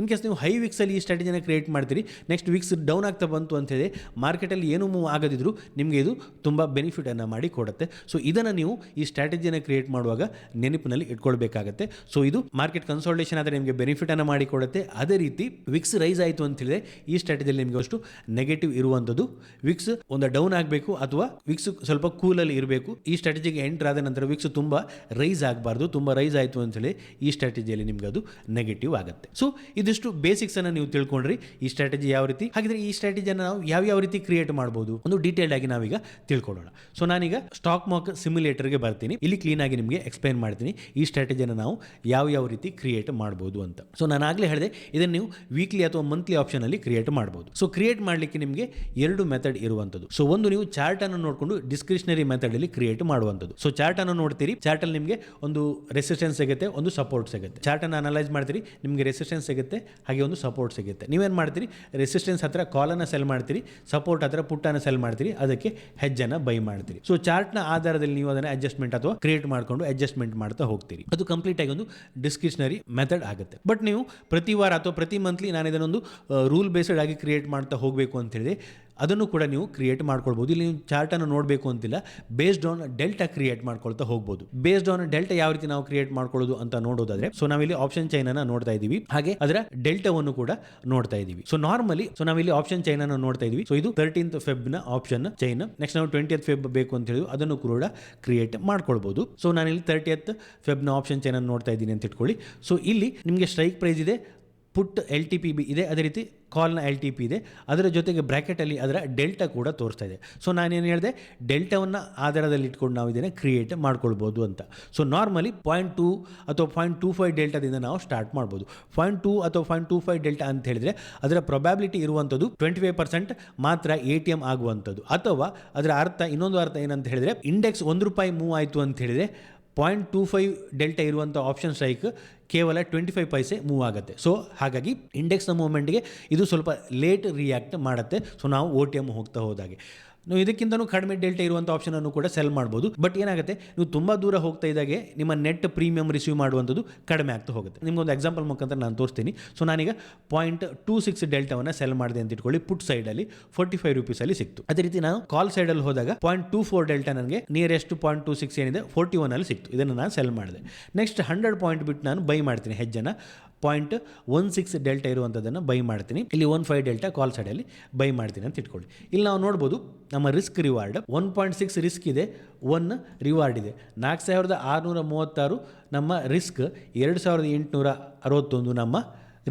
ಇನ್ ಕೇಸ್ ನೀವು ಹೈ ವಿಕ್ಸಲ್ಲಿ ಈ ಸ್ಟ್ರಾಟಜಿನ ಕ್ರಿಯೇಟ್ ಮಾಡ್ತೀರಿ. ನೆಕ್ಸ್ಟ್ ವೀಕ್ಸ್ ಡೌನ್ ಆಗ್ತಾ ಬಂತು ಅಂತ ಹೇಳಿ ಮಾರ್ಕೆಟಲ್ಲಿ ಏನು ಮೂವ್ ಆಗದಿದ್ರು ನಿಮಗೆ ಇದು ತುಂಬ ಬೆನಿಫಿಟನ್ನು ಮಾಡಿ ಕೊಡುತ್ತೆ. ಸೊ ಇದನ್ನು ನೀವು ಈ ಸ್ಟ್ರಾಟಜಿಯನ್ನು ಕ್ರಿಯೇಟ್ ಮಾಡುವಾಗ ನೆನಪಿನಲ್ಲಿ ಇಟ್ಕೊಳ್ಬೇಕಾಗತ್ತೆ. ಸೊ ಇದು ಮಾರ್ಕೆಟ್ ಕನ್ಸಲ್ಟೇಷನ್ ಆದರೆ ನಿಮಗೆ ಬೆನಿಫಿಟನ್ನು ಮಾಡಿಕೊಡುತ್ತೆ ಅದೇ ರೀತಿ ವಿಕ್ಸ್ ರೈಸ್ ಆಯಿತು ಅಂತ ಹೇಳಿದ್ರೆ ಈ ಸ್ಟ್ರಾಟಜಿಯಲ್ಲಿ ನಿಮಗೆ ಅಷ್ಟು ನೆಗೆಟಿವ್ ಇರುವಂಥದ್ದು. ವಿಕ್ಸ್ ಒಂದು ಡೌನ್ ಆಗಬೇಕು ಅಥವಾ ವಿಕ್ಸ್ ಸ್ವಲ್ಪ ಕೂಲಲ್ಲಿ ಇರಬೇಕು. ಈ ಸ್ಟ್ರಾಟಜಿಗೆ ಎಂಟರ್ ಆದ ನಂತರ ವಿಕ್ಸ್ ತುಂಬ ರೈಸ್ ಆಗಬಾರ್ದು, ತುಂಬ ರೈಸ್ ಆಯಿತು ಅಂತೇಳಿ ಈ ಸ್ಟ್ರಾಟಜಿಯಲ್ಲಿ ನಿಮಗೆ ಅದು ನೆಗೆಟಿವ್ ಆಗುತ್ತೆ. ಸೊ ಇದಿಷ್ಟು ಬೇಸಿಕ್ಸ್ ಅನ್ನು ನೀವು ತಿಳ್ಕೊಂಡ್ರಿ. ಈ ಸ್ಟ್ರಾಟಜಿ ಯಾವ ರೀತಿ? ಹಾಗಿದ್ರೆ ಈ ಸ್ಟ್ರಾಟಜಿಯನ್ನು ನಾವು ಯಾವ ಯಾವ ರೀತಿ ಕ್ರಿಯೇಟ್ ಮಾಡಬಹುದು ಒಂದು ಡೀಟೇಲ್ಡ್ ಆಗಿ ನಾವೀಗ ತಿಳ್ಕೊಳ್ಳೋಣ. ಸೊ ನಾನೀಗ ಸ್ಟಾಕ್ ಮಾರ್ಕ್ ಸಿಮ್ಯುಲೇಟರ್ಗೆ ಬರ್ತೀನಿ. ಇಲ್ಲಿ ಕ್ಲೀನ್ ಆಗಿ ನಿಮಗೆ ಎಕ್ಸ್ಪ್ಲೈನ್ ಮಾಡ್ತೀನಿ ಈ ಸ್ಟ್ರಾಟಜಿಯನ್ನು ನಾವು ಯಾವ ಯಾವ ರೀತಿ ಕ್ರಿಯೇಟ್ ಮಾಡ್ಬೋದು ಅಂತ. ಸೊ ನಾನು ಆಗಲೇ ಹೇಳಿದೆ, ಇದನ್ನು ನೀವು ವೀಕ್ಲಿ ಅಥವಾ ಮಂತ್ಲಿ ಆಪ್ಷನಲ್ಲಿ ಕ್ರಿಯೇಟ್ ಮಾಡ್ಬೋದು. ಸೊ ಕ್ರಿಯೇಟ್ ಮಾಡಲಿಕ್ಕೆ ನಿಮಗೆ ಎರಡು ಮೆಥಡ್ ಇರುವಂಥದ್ದು. ಸೊ ಒಂದು ನೀವು ಚಾರ್ಟ್ ಅನ್ನು ನೋಡಿಕೊಂಡು ಡಿಸ್ಕ್ರಿಷನರಿ ಮೆಥಡ್ ಅಲ್ಲಿ ಕ್ರಿಯೇಟ್ ಮಾಡುವಂಥದ್ದು. ಸೊ ಚಾರ್ಟ್ ಅನ್ನು ನೋಡ್ತೀರಿ ಚಾರ್ಟ್ ಅಲ್ಲಿ ನಿಮಗೆ ಒಂದು ರೆಸಿಸ್ಟೆನ್ಸ್ ಸಿಗುತ್ತೆ, ಒಂದು ಸಪೋರ್ಟ್ ಸಿಗುತ್ತೆ. ಚಾರ್ಟ್ ಅನ್ನು ಅನಲೈಸ್ ಮಾಡ್ತೀರಿ, ನಿಮಗೆ ರೆಸಿಸ್ಟೆನ್ಸ್ ಸಿಗುತ್ತೆ, ಹಾಗೆ ಒಂದು ಸಪೋರ್ಟ್ ಸಿಗುತ್ತೆ. ನೀವೇನು ಮಾಡ್ತೀರಿ? ರೆಸಿಸ್ಟೆನ್ಸ್ ಹತ್ರ ಕಾಲನ್ನು ಸೆಲ್ ಮಾಡ್ತೀರಿ ಸಪೋರ್ಟ್ ಹತ್ರ ಪುಟ್ಟನ್ನು ಸೆಲ್ ಮಾಡ್ತೀರಿ, ಅದಕ್ಕೆ ಹೆಜ್ಜನ್ನು ಬೈ ಮಾಡ್ತೀರಿ. ಸೊ ಚಾರ್ಟ್ನ ಆಧಾರದಲ್ಲಿ ನೀವು ಅದನ್ನು ಅಡ್ಜಸ್ಟ್ಮೆಂಟ್ ಅಥವಾ ಕ್ರಿಯೇಟ್ ಮಾಡಿಕೊಂಡು ಅಡ್ಜಸ್ಟ್ಮೆಂಟ್ ಮಾಡ್ತಾ ಹೋಗ್ತೀರಿ. ಅದು ಕಂಪ್ಲೀಟ್ ಆಗಿ ಒಂದು ಡಿಸ್ಕ್ರಿಷನರಿ ಮೆಥಡ್ ಆಗುತ್ತೆ. ಬಟ್ ನೀವು ಪ್ರತಿ ವಾರ ಅಥವಾ ಪ್ರತಿ ಮಂತ್ಲಿ ನಾನು ಇದನ್ನೊಂದು ರೂಲ್ ಬೇಸ್ಡ್ ಆಗಿ ಕ್ರಿಯೇಟ್ ಮಾಡ್ತಾ ಹೋಗಬೇಕು ಅಂತ ಹೇಳಿದ್ರೆ ಅದನ್ನು ಕೂಡ ನೀವು ಕ್ರಿಯೇಟ್ ಮಾಡ್ಕೊಳ್ಬೋದು. ಇಲ್ಲಿ ನೀವು ಚಾರ್ಟನ್ನು ನೋಡಬೇಕು ಅಂತಿಲ್ಲ. ಬೇಸ್ಡ್ ಆನ್ ಡೆಲ್ಟಾ ಕ್ರಿಯೇಟ್ ಮಾಡ್ಕೊಳ್ತಾ ಹೋಗ್ಬೋದು. ಬೇಸ್ಡ್ ಆನ್ ಡೆಲ್ಟಾ ಯಾವ ರೀತಿ ನಾವು ಕ್ರಿಯೇಟ್ ಮಾಡ್ಕೊಳ್ಳೋದು ಅಂತ ನೋಡೋದಾದ್ರೆ ಸೊ ನಾವಿಲ್ಲಿ ಆಪ್ಷನ್ ಚೈನ್ ಅನ್ನ ನೋಡ್ತಾ ಇದೀವಿ ಹಾಗೆ ಅದರ ಡೆಲ್ಟಾವನ್ನು ಕೂಡ ನೋಡ್ತಾ ಇದೀವಿ ಸೊ ನಾರ್ಮಲಿ ಸೊ ನಾವಿಲ್ಲಿ ಆಪ್ಷನ್ ಚೈನ್ ಅನ್ನು ನೋಡ್ತಾ ಇದೀವಿ ಸೊ ಇದು ತರ್ಟೀನ್ತ್ ಫೆಬ್ನ ಆಪ್ಷನ್ ಚೈನ್ ನೆಕ್ಸ್ಟ್ ನಾವು ಟ್ವೆಂಟಿಯತ್ ಫೆಬ್ ಬೇಕು ಅಂತ ಹೇಳಿದ್ರು. ಅದನ್ನು ಕೂಡ ಕ್ರಿಯೇಟ್ ಮಾಡ್ಕೊಳ್ಬಹುದು ಸೊ ನಾನು ಇಲ್ಲಿ ಫೆಬ್ನ ಆಪ್ಷನ್ ಚೈನ್ ಅನ್ನು ನೋಡ್ತಾ ಇದ್ದೀನಿ ಅಂತ ಇಟ್ಕೊಳ್ಳಿ. ಸೊ ಇಲ್ಲಿ ನಿಮಗೆ ಸ್ಟ್ರೈಕ್ ಪ್ರೈಸ್ ಇದೆ. Put L T P B ಇದೆ. ಅದೇ ರೀತಿ ಕಾಲ್ನ ಎಲ್ ಟಿ ಪಿ ಇದೆ. ಅದರ ಜೊತೆಗೆ ಬ್ರ್ಯಾಕೆಟಲ್ಲಿ ಅದರ ಡೆಲ್ಟಾ ಕೂಡ ತೋರಿಸ್ತಾ ಇದೆ. ಸೊ ನಾನೇನು ಹೇಳಿದೆ? ಡೆಲ್ಟಾವನ್ನು ಆಧಾರದಲ್ಲಿ ಇಟ್ಕೊಂಡು ನಾವು ಇದನ್ನು ಕ್ರಿಯೇಟ್ ಮಾಡ್ಕೊಳ್ಬೋದು ಅಂತ. ಸೊ ನಾರ್ಮಲಿ ಪಾಯಿಂಟ್ ಟೂ ಅಥವಾ ಪಾಯಿಂಟ್ ಟೂ ಫೈವ್ ಡೆಲ್ಟಾದಿಂದ ನಾವು ಸ್ಟಾರ್ಟ್ ಮಾಡ್ಬೋದು. ಪಾಯಿಂಟ್ ಟೂ ಅಥವಾ ಪಾಯಿಂಟ್ ಟೂ ಫೈವ್ ಡೆಲ್ಟಾ ಅಂತ ಹೇಳಿದರೆ ಅದರ ಪ್ರೊಬ್ಯಾಬಿಲಿಟಿ ಇರುವಂಥದ್ದು ಟ್ವೆಂಟಿ ಫೈವ್ ಪರ್ಸೆಂಟ್ ಮಾತ್ರ ಎ ಟಿ ಎಂ ಆಗುವಂಥದ್ದು. ಅಥವಾ ಅದರ ಅರ್ಥ, ಇನ್ನೊಂದು ಅರ್ಥ ಏನಂತ ಹೇಳಿದರೆ ಇಂಡೆಕ್ಸ್ ಒಂದು ರೂಪಾಯಿ ಮೂವ್ ಆಯಿತು ಅಂತ ಹೇಳಿದರೆ ಪಾಯಿಂಟ್ ಟೂ ಫೈವ್ ಡೆಲ್ಟಾ ಇರುವಂಥ ಆಪ್ಷನ್ ಸ್ಟ್ರೈಕ್ ಕೇವಲ ಟ್ವೆಂಟಿ ಫೈವ್ ಪೈಸೆ ಮೂವ್ ಆಗುತ್ತೆ. ಸೊ ಹಾಗಾಗಿ ಇಂಡೆಕ್ಸ್ನ ಮೂವ್ಮೆಂಟ್ಗೆ ಇದು ಸ್ವಲ್ಪ ಲೇಟ್ ರಿಯಾಕ್ಟ್ ಮಾಡುತ್ತೆ. ಸೊ ನಾವು ಓ ಟಿ ಎಂ ಹೋಗ್ತಾ ಹೋದಾಗೆ. ನೀವು ಇದಕ್ಕಿಂತನೂ ಕಡಿಮೆ ಡೆಲ್ಟಾ ಇರುವಂಥ ಆಪ್ಷನನ್ನು ಕೂಡ ಸೆಲ್ ಮಾಡ್ಬೋದು. ಬಟ್ ಏನಾಗುತ್ತೆ? ನೀವು ತುಂಬ ದೂರ ಹೋಗ್ತಾ ಇದ್ದಾಗೆ ನಿಮ್ಮ ನೆಟ್ ಪ್ರೀಮಿಯಂ ರಿಸೀವ್ ಮಾಡುವಂಥದ್ದು ಕಡಿಮೆ ಆಗ್ತಾ ಹೋಗುತ್ತೆ. ನಿಮ್ಗೊಂದು ಎಕ್ಸಾಂಪಲ್ ಮುಖಾಂತರ ನಾನು ತೋರಿಸ್ತೀನಿ. ಸೊ ನಾನೀಗ ಪಾಯಿಂಟ್ ಟೂ ಸಿಕ್ಸ್ ಡೆಲ್ಟಾವನ್ನು ಸೆಲ್ ಮಾಡಿದೆ ಅಂತ ಇಟ್ಕೊಳ್ಳಿ. ಪುಟ್ ಸೈಡಲ್ಲಿ ಫೋರ್ಟಿ ಫೈವ್ ರುಪೀಸಲ್ಲಿ ಸಿಕ್ತು. ಅದೇ ರೀತಿ ನಾನು ಕಾಲ್ ಸೈಡಲ್ಲಿ ಹೋದಾಗ ಪಾಯಿಂಟ್ ಟೂ ಫೋರ್ ಡೆಲ್ಟಾ ನನಗೆ ನಿಯರೆಸ್ಟ್ ಪಾಯಿಂಟ್ ಟೂ ಸಿಕ್ಸ್ ಏನಿದೆ ಫೋರ್ಟಿ ಒನಲ್ಲಿ ಸಿಕ್ತು. ಇದನ್ನು ನಾನು ಸೆಲ್ ಮಾಡಿದೆ. ನೆಕ್ಸ್ಟ್ ಹಂಡ್ರೆಡ್ ಪಾಯಿಂಟ್ ಬಿಟ್ಟು ನಾನು ಬೈ ಮಾಡ್ತೀನಿ ಹೆಜ್ಜನ್ನು ಪಾಯಿಂಟ್ ಒನ್ ಸಿಕ್ಸ್ ಡೆಲ್ಟಾ ಇರುವಂಥದ್ದನ್ನು ಬೈ ಮಾಡ್ತೀನಿ. ಇಲ್ಲಿ ಒನ್ ಫೈವ್ ಡೆಲ್ಟಾ ಕಾಲ್ ಸೈಡಲ್ಲಿ ಬೈ ಮಾಡ್ತೀನಿ ಅಂತ ಇಟ್ಕೊಳ್ಳಿ. ಇಲ್ಲಿ ನಾವು ನೋಡ್ಬೋದು ನಮ್ಮ risk reward one point six risk ಇದೆ ಒನ್ ರಿವಾರ್ಡ್ ಇದೆ. ನಾಲ್ಕು ಸಾವಿರದ ಆರುನೂರ ಮೂವತ್ತಾರು ನಮ್ಮ ರಿಸ್ಕ್ ಎರಡು ಸಾವಿರದ ಎಂಟುನೂರ ಅರವತ್ತೊಂದು ನಮ್ಮ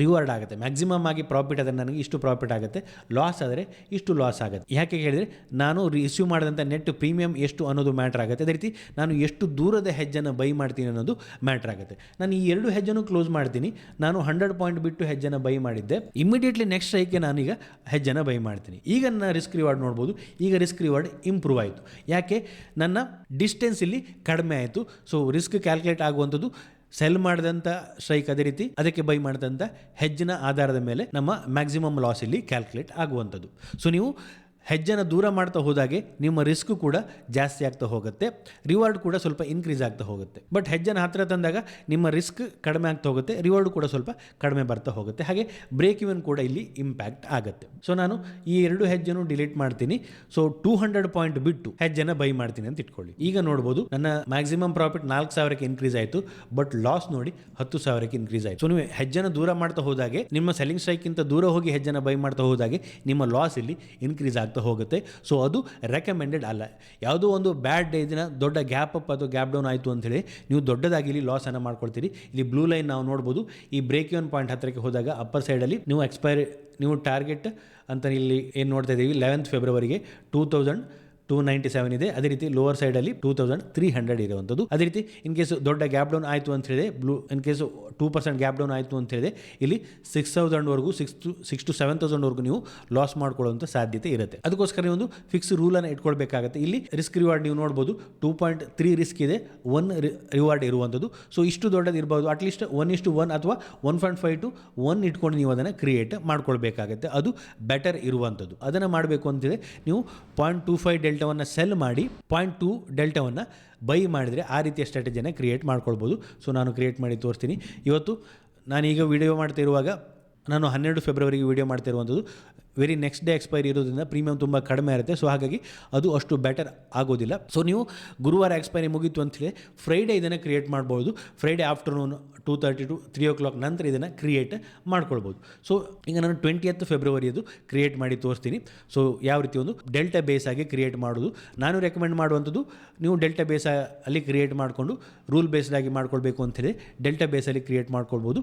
ರಿವಾರ್ಡ್ ಆಗುತ್ತೆ. ಮ್ಯಾಕ್ಸಿಮಮ್ ಆಗಿ ಪ್ರಾಫಿಟ್ ಆದರೆ ನನಗೆ ಇಷ್ಟು ಪ್ರಾಫಿಟ್ ಆಗುತ್ತೆ. ಲಾಸ್ ಆದರೆ ಇಷ್ಟು ಲಾಸ್ ಆಗುತ್ತೆ. ಯಾಕೆ ಹೇಳಿದರೆ ನಾನು ರಿಸೀವ್ ಮಾಡಿದಂಥ ನೆಟ್ ಪ್ರೀಮಿಯಂ ಎಷ್ಟು ಅನ್ನೋದು ಮ್ಯಾಟ್ರ್ ಆಗುತ್ತೆ. ಅದೇ ರೀತಿ ನಾನು ಎಷ್ಟು ದೂರದ ಹೆಜ್ಜೆನ ಬೈ ಮಾಡ್ತೀನಿ ಅನ್ನೋದು ಮ್ಯಾಟ್ರ್ ಆಗುತ್ತೆ. ನಾನು ಈ ಎರಡು ಹೆಜ್ಜನ್ನು ಕ್ಲೋಸ್ ಮಾಡ್ತೀನಿ. ನಾನು ಹಂಡ್ರೆಡ್ ಪಾಯಿಂಟ್ ಬಿಟ್ಟು ಹೆಜ್ಜೆನ ಬೈ ಮಾಡಿದ್ದೆ. ಇಮಿಡಿಯೇಟ್ಲಿ ನೆಕ್ಸ್ಟ್ ಸ್ಟ್ರೈಕ್ಗೆ ನಾನೀಗ ಹೆಜ್ಜೆನ ಬೈ ಮಾಡ್ತೀನಿ. ಈಗ ನನ್ನ ರಿಸ್ಕ್ ರಿವಾರ್ಡ್ ನೋಡ್ಬೋದು. ಈಗ ರಿಸ್ಕ್ ರಿವಾರ್ಡ್ ಇಂಪ್ರೂವ್ ಆಯಿತು. ಯಾಕೆ? ನನ್ನ ಡಿಸ್ಟೆನ್ಸ್ ಇಲ್ಲಿ ಕಡಿಮೆ ಆಯಿತು. ಸೊ ರಿಸ್ಕ್ ಕ್ಯಾಲ್ಕುಲೇಟ್ ಆಗುವಂಥದ್ದು ಸೆಲ್ ಮಾಡಿದಂಥ ಸ್ಟ್ರೈಕ್ ಅದೇ ರೀತಿ ಅದಕ್ಕೆ ಬೈ ಮಾಡಿದಂಥ ಹೆಜ್ಜಿನ ಆಧಾರದ ಮೇಲೆ ನಮ್ಮ ಮ್ಯಾಕ್ಸಿಮಮ್ ಲಾಸ್ ಇಲ್ಲಿ ಕ್ಯಾಲ್ಕುಲೇಟ್ ಆಗುವಂಥದ್ದು. ಸೊ ನೀವು ಹೆಜ್ಜೆನ ದೂರ ಮಾಡ್ತಾ ಹೋದಾಗೆ ನಿಮ್ಮ ರಿಸ್ಕ್ ಕೂಡ ಜಾಸ್ತಿ ಆಗ್ತಾ ಹೋಗುತ್ತೆ. ರಿವಾರ್ಡ್ ಕೂಡ ಸ್ವಲ್ಪ ಇನ್ಕ್ರೀಸ್ ಆಗ್ತಾ ಹೋಗುತ್ತೆ. ಬಟ್ ಹೆಜ್ಜೆನ ಹತ್ತಿರ ತಂದಾಗ ನಿಮ್ಮ ರಿಸ್ಕ್ ಕಡಿಮೆ ಆಗ್ತಾ ಹೋಗುತ್ತೆ. ರಿವಾರ್ಡ್ ಕೂಡ ಸ್ವಲ್ಪ ಕಡಿಮೆ ಬರ್ತಾ ಹೋಗುತ್ತೆ. ಹಾಗೆ ಬ್ರೇಕ್ ಇವನ್ ಕೂಡ ಇಲ್ಲಿ ಇಂಪ್ಯಾಕ್ಟ್ ಆಗುತ್ತೆ. ಸೊ ನಾನು ಈ ಎರಡು ಹೆಜ್ಜೆನು ಡಿಲೀಟ್ ಮಾಡ್ತೀನಿ. ಸೊ ಟೂ ಹಂಡ್ರೆಡ್ ಪಾಯಿಂಟ್ ಬಿಟ್ಟು ಹೆಜ್ಜೆನ ಬೈ ಮಾಡ್ತೀನಿ ಅಂತ ಇಟ್ಕೊಳ್ಳಿ. ಈಗ ನೋಡ್ಬೋದು ನನ್ನ ಮ್ಯಾಕ್ಸಿಮಮ್ ಪ್ರಾಫಿಟ್ ನಾಲ್ಕು ಸಾವಿರಕ್ಕೆ ಇನ್ಕ್ರೀಸ್ ಆಯಿತು. ಬಟ್ ಲಾಸ್ ನೋಡಿ ಹತ್ತು ಸಾವಿರಕ್ಕೆ ಇನ್ಕ್ರೀಸ್ ಆಯಿತು. ಸೊ ನೀವು ಹೆಜ್ಜೆನ ದೂರ ಮಾಡ್ತಾ ಹೋದಾಗೆ ನಿಮ್ಮ ಸೆಲ್ಲಿಂಗ್ ಸ್ಟ್ರೈಕ್ಕಿಂತ ದೂರ ಹೋಗಿ ಹೆಜ್ಜೆನ ಬೈ ಮಾಡ್ತಾ ಹೋದಾಗೆ ನಿಮ್ಮ ಲಾಸ್ ಇಲ್ಲಿ ಇನ್ಕ್ರೀಸ್ ಆಗ್ತಾ ಹೋಗುತ್ತೆ. ಸೊ ಅದು ರೆಕಮೆಂಡೆಡ್ ಅಲ್ಲ. ಯಾವುದೋ ಒಂದು ಬ್ಯಾಡ್ ಡೇ ದಿನ ದೊಡ್ಡ ಗ್ಯಾಪ್ ಅಪ್ ಅಥವಾ ಗ್ಯಾಪ್ ಡೌನ್ ಆಯಿತು ಅಂತೇಳಿ ನೀವು ದೊಡ್ಡದಾಗಿ ಇಲ್ಲಿ ಲಾಸನ್ನು ಮಾಡ್ಕೊಳ್ತೀರಿ. ಇಲ್ಲಿ ಬ್ಲೂ ಲೈನ್ ನಾವು ನೋಡ್ಬೋದು. ಈ ಬ್ರೇಕ್ ಇವನ್ ಪಾಯಿಂಟ್ ಹತ್ತಿರಕ್ಕೆ ಹೋದಾಗ ಅಪ್ಪರ್ ಸೈಡಲ್ಲಿ ನೀವು ಎಕ್ಸ್ಪೈರಿ ನೀವು ಟಾರ್ಗೆಟ್ ಅಂತ ಇಲ್ಲಿ ಏನು ನೋಡ್ತಾ ಇದ್ದೀವಿ eleventh ಫೆಬ್ರವರಿಗೆ two thousand two ninety seven ಇದೆ. ಅದೇ ರೀತಿ ಲೋವರ್ ಸೈಡಲ್ಲಿ ಟೂ ತೌಸಂಡ್ ತ್ರೀ ಹಂಡ್ರೆಡ್ ಇರುವಂಥದ್ದು ಅದೇ ರೀತಿ ಇನ್ ಕೇಸ್ ದೊಡ್ಡ ಗ್ಯಾಪ್ ಡೌನ್ ಆಯಿತು ಅಂತ ಹೇಳಿದೆ blue in case two percent gap down ಆಯಿತು ಅಂತ ಹೇಳಿದೆ ಇಲ್ಲಿ six ತೌಸಂಡ್ವರೆಗೂ six to six to seven ತೌಸಂಡ್ವರೆಗೂ ನೀವು ಲಾಸ್ ಮಾಡ್ಕೊಳ್ಳುವಂಥ ಸಾಧ್ಯತೆ ಇರುತ್ತೆ. ಅದಕ್ಕೋಸ್ಕರ ಒಂದು ಫಿಕ್ಸ್ ರೂಲನ್ನು ಇಟ್ಕೊಳ್ಬೇಕಾಗುತ್ತೆ. ಇಲ್ಲಿ ರಿಸ್ಕ್ ರಿವಾರ್ಡ್ ನೀವು ನೋಡ್ಬೋದು ಟೂ ಪಾಯಿಂಟ್ ತ್ರೀ ರಿಸ್ಕ್ ಇದೆ ಒನ್ ರಿವಾರ್ಡ್ ಇರುವಂಥದ್ದು. ಸೊ ಇಷ್ಟು ದೊಡ್ಡದು ಇರ್ಬೋದು. ಅಟ್ಲೀಸ್ಟ್ ಒನ್ ಇಷ್ಟು ಒನ್ ಅಥವಾ one point five to one ಇಟ್ಕೊಂಡು ನೀವು ಅದನ್ನು ಕ್ರಿಯೇಟ್ ಮಾಡ್ಕೊಳ್ಬೇಕಾಗುತ್ತೆ. ಅದು ಬೆಟರ್ ಇರುವಂಥದ್ದು. ಅದನ್ನು ಮಾಡಬೇಕು ಅಂತಿದೆ ನೀವು ಪಾಯಿಂಟ್ ಟೂ ಫೈವ್ ಡೆಲ್ಟಾವನ್ನು ಸೆಲ್ ಮಾಡಿ ಪಾಯಿಂಟ್ ಟು ಡೆಲ್ಟಾವನ್ನು ಬೈ ಮಾಡಿದರೆ ಆ ರೀತಿಯ ಸ್ಟ್ರಾಟಜಿಯನ್ನು ಕ್ರಿಯೇಟ್ ಮಾಡ್ಕೊಳ್ಬೋದು. ಸೊ ನಾನು ಕ್ರಿಯೇಟ್ ಮಾಡಿ ತೋರಿಸ್ತೀನಿ. ಇವತ್ತು ನಾನೀಗ ವಿಡಿಯೋ ಮಾಡ್ತಾ ಇರುವಾಗ ನಾನು ಹನ್ನೆರಡು ಫೆಬ್ರವರಿಗೆ ವಿಡಿಯೋ ಮಾಡ್ತಿರುವಂಥದ್ದು ವೆರಿ ನೆಕ್ಸ್ಟ್ ಡೇ ಎಕ್ಸ್ಪೈರಿ ಇರೋದ್ರಿಂದ ಪ್ರೀಮಿಯಂ ತುಂಬ ಕಡಿಮೆ ಇರುತ್ತೆ ಸೊ ಹಾಗಾಗಿ ಅದು ಅಷ್ಟು ಬೆಟರ್ ಆಗೋದಿಲ್ಲ. ಸೊ ನೀವು ಗುರುವಾರ ಎಕ್ಸ್ಪೈರಿ ಮುಗೀತು ಅಂತೇಳಿ ಫ್ರೈಡೇ ಇದನ್ನು ಕ್ರಿಯೇಟ್ ಮಾಡ್ಬೋದು. Friday afternoon two thirty to three o'clock ನಂತರ ಇದನ್ನು ಕ್ರಿಯೇಟ್ ಮಾಡ್ಕೊಳ್ಬೋದು. ಸೊ ಈಗ ನಾನು ಟ್ವೆಂಟಿಯತ್ ಫೆಬ್ರವರಿಯದು ಕ್ರಿಯೇಟ್ ಮಾಡಿ ತೋರಿಸ್ತೀನಿ. ಸೊ ಯಾವ ರೀತಿ ಒಂದು ಡೆಲ್ಟಾ ಬೇಸ್ ಆಗಿ ಕ್ರಿಯೇಟ್ ಮಾಡೋದು. ನಾನು ರೆಕಮೆಂಡ್ ಮಾಡುವಂಥದ್ದು, ನೀವು ಡೆಲ್ಟಾ ಬೇಸ್ ಅಲ್ಲಿ ಕ್ರಿಯೇಟ್ ಮಾಡಿಕೊಂಡು ರೂಲ್ ಬೇಸ್ಡ್ ಆಗಿ ಮಾಡ್ಕೊಳ್ಬೇಕು ಅಂತೇಳಿ ಡೆಲ್ಟಾ ಬೇಸಲ್ಲಿ ಕ್ರಿಯೇಟ್ ಮಾಡ್ಕೊಳ್ಬೋದು.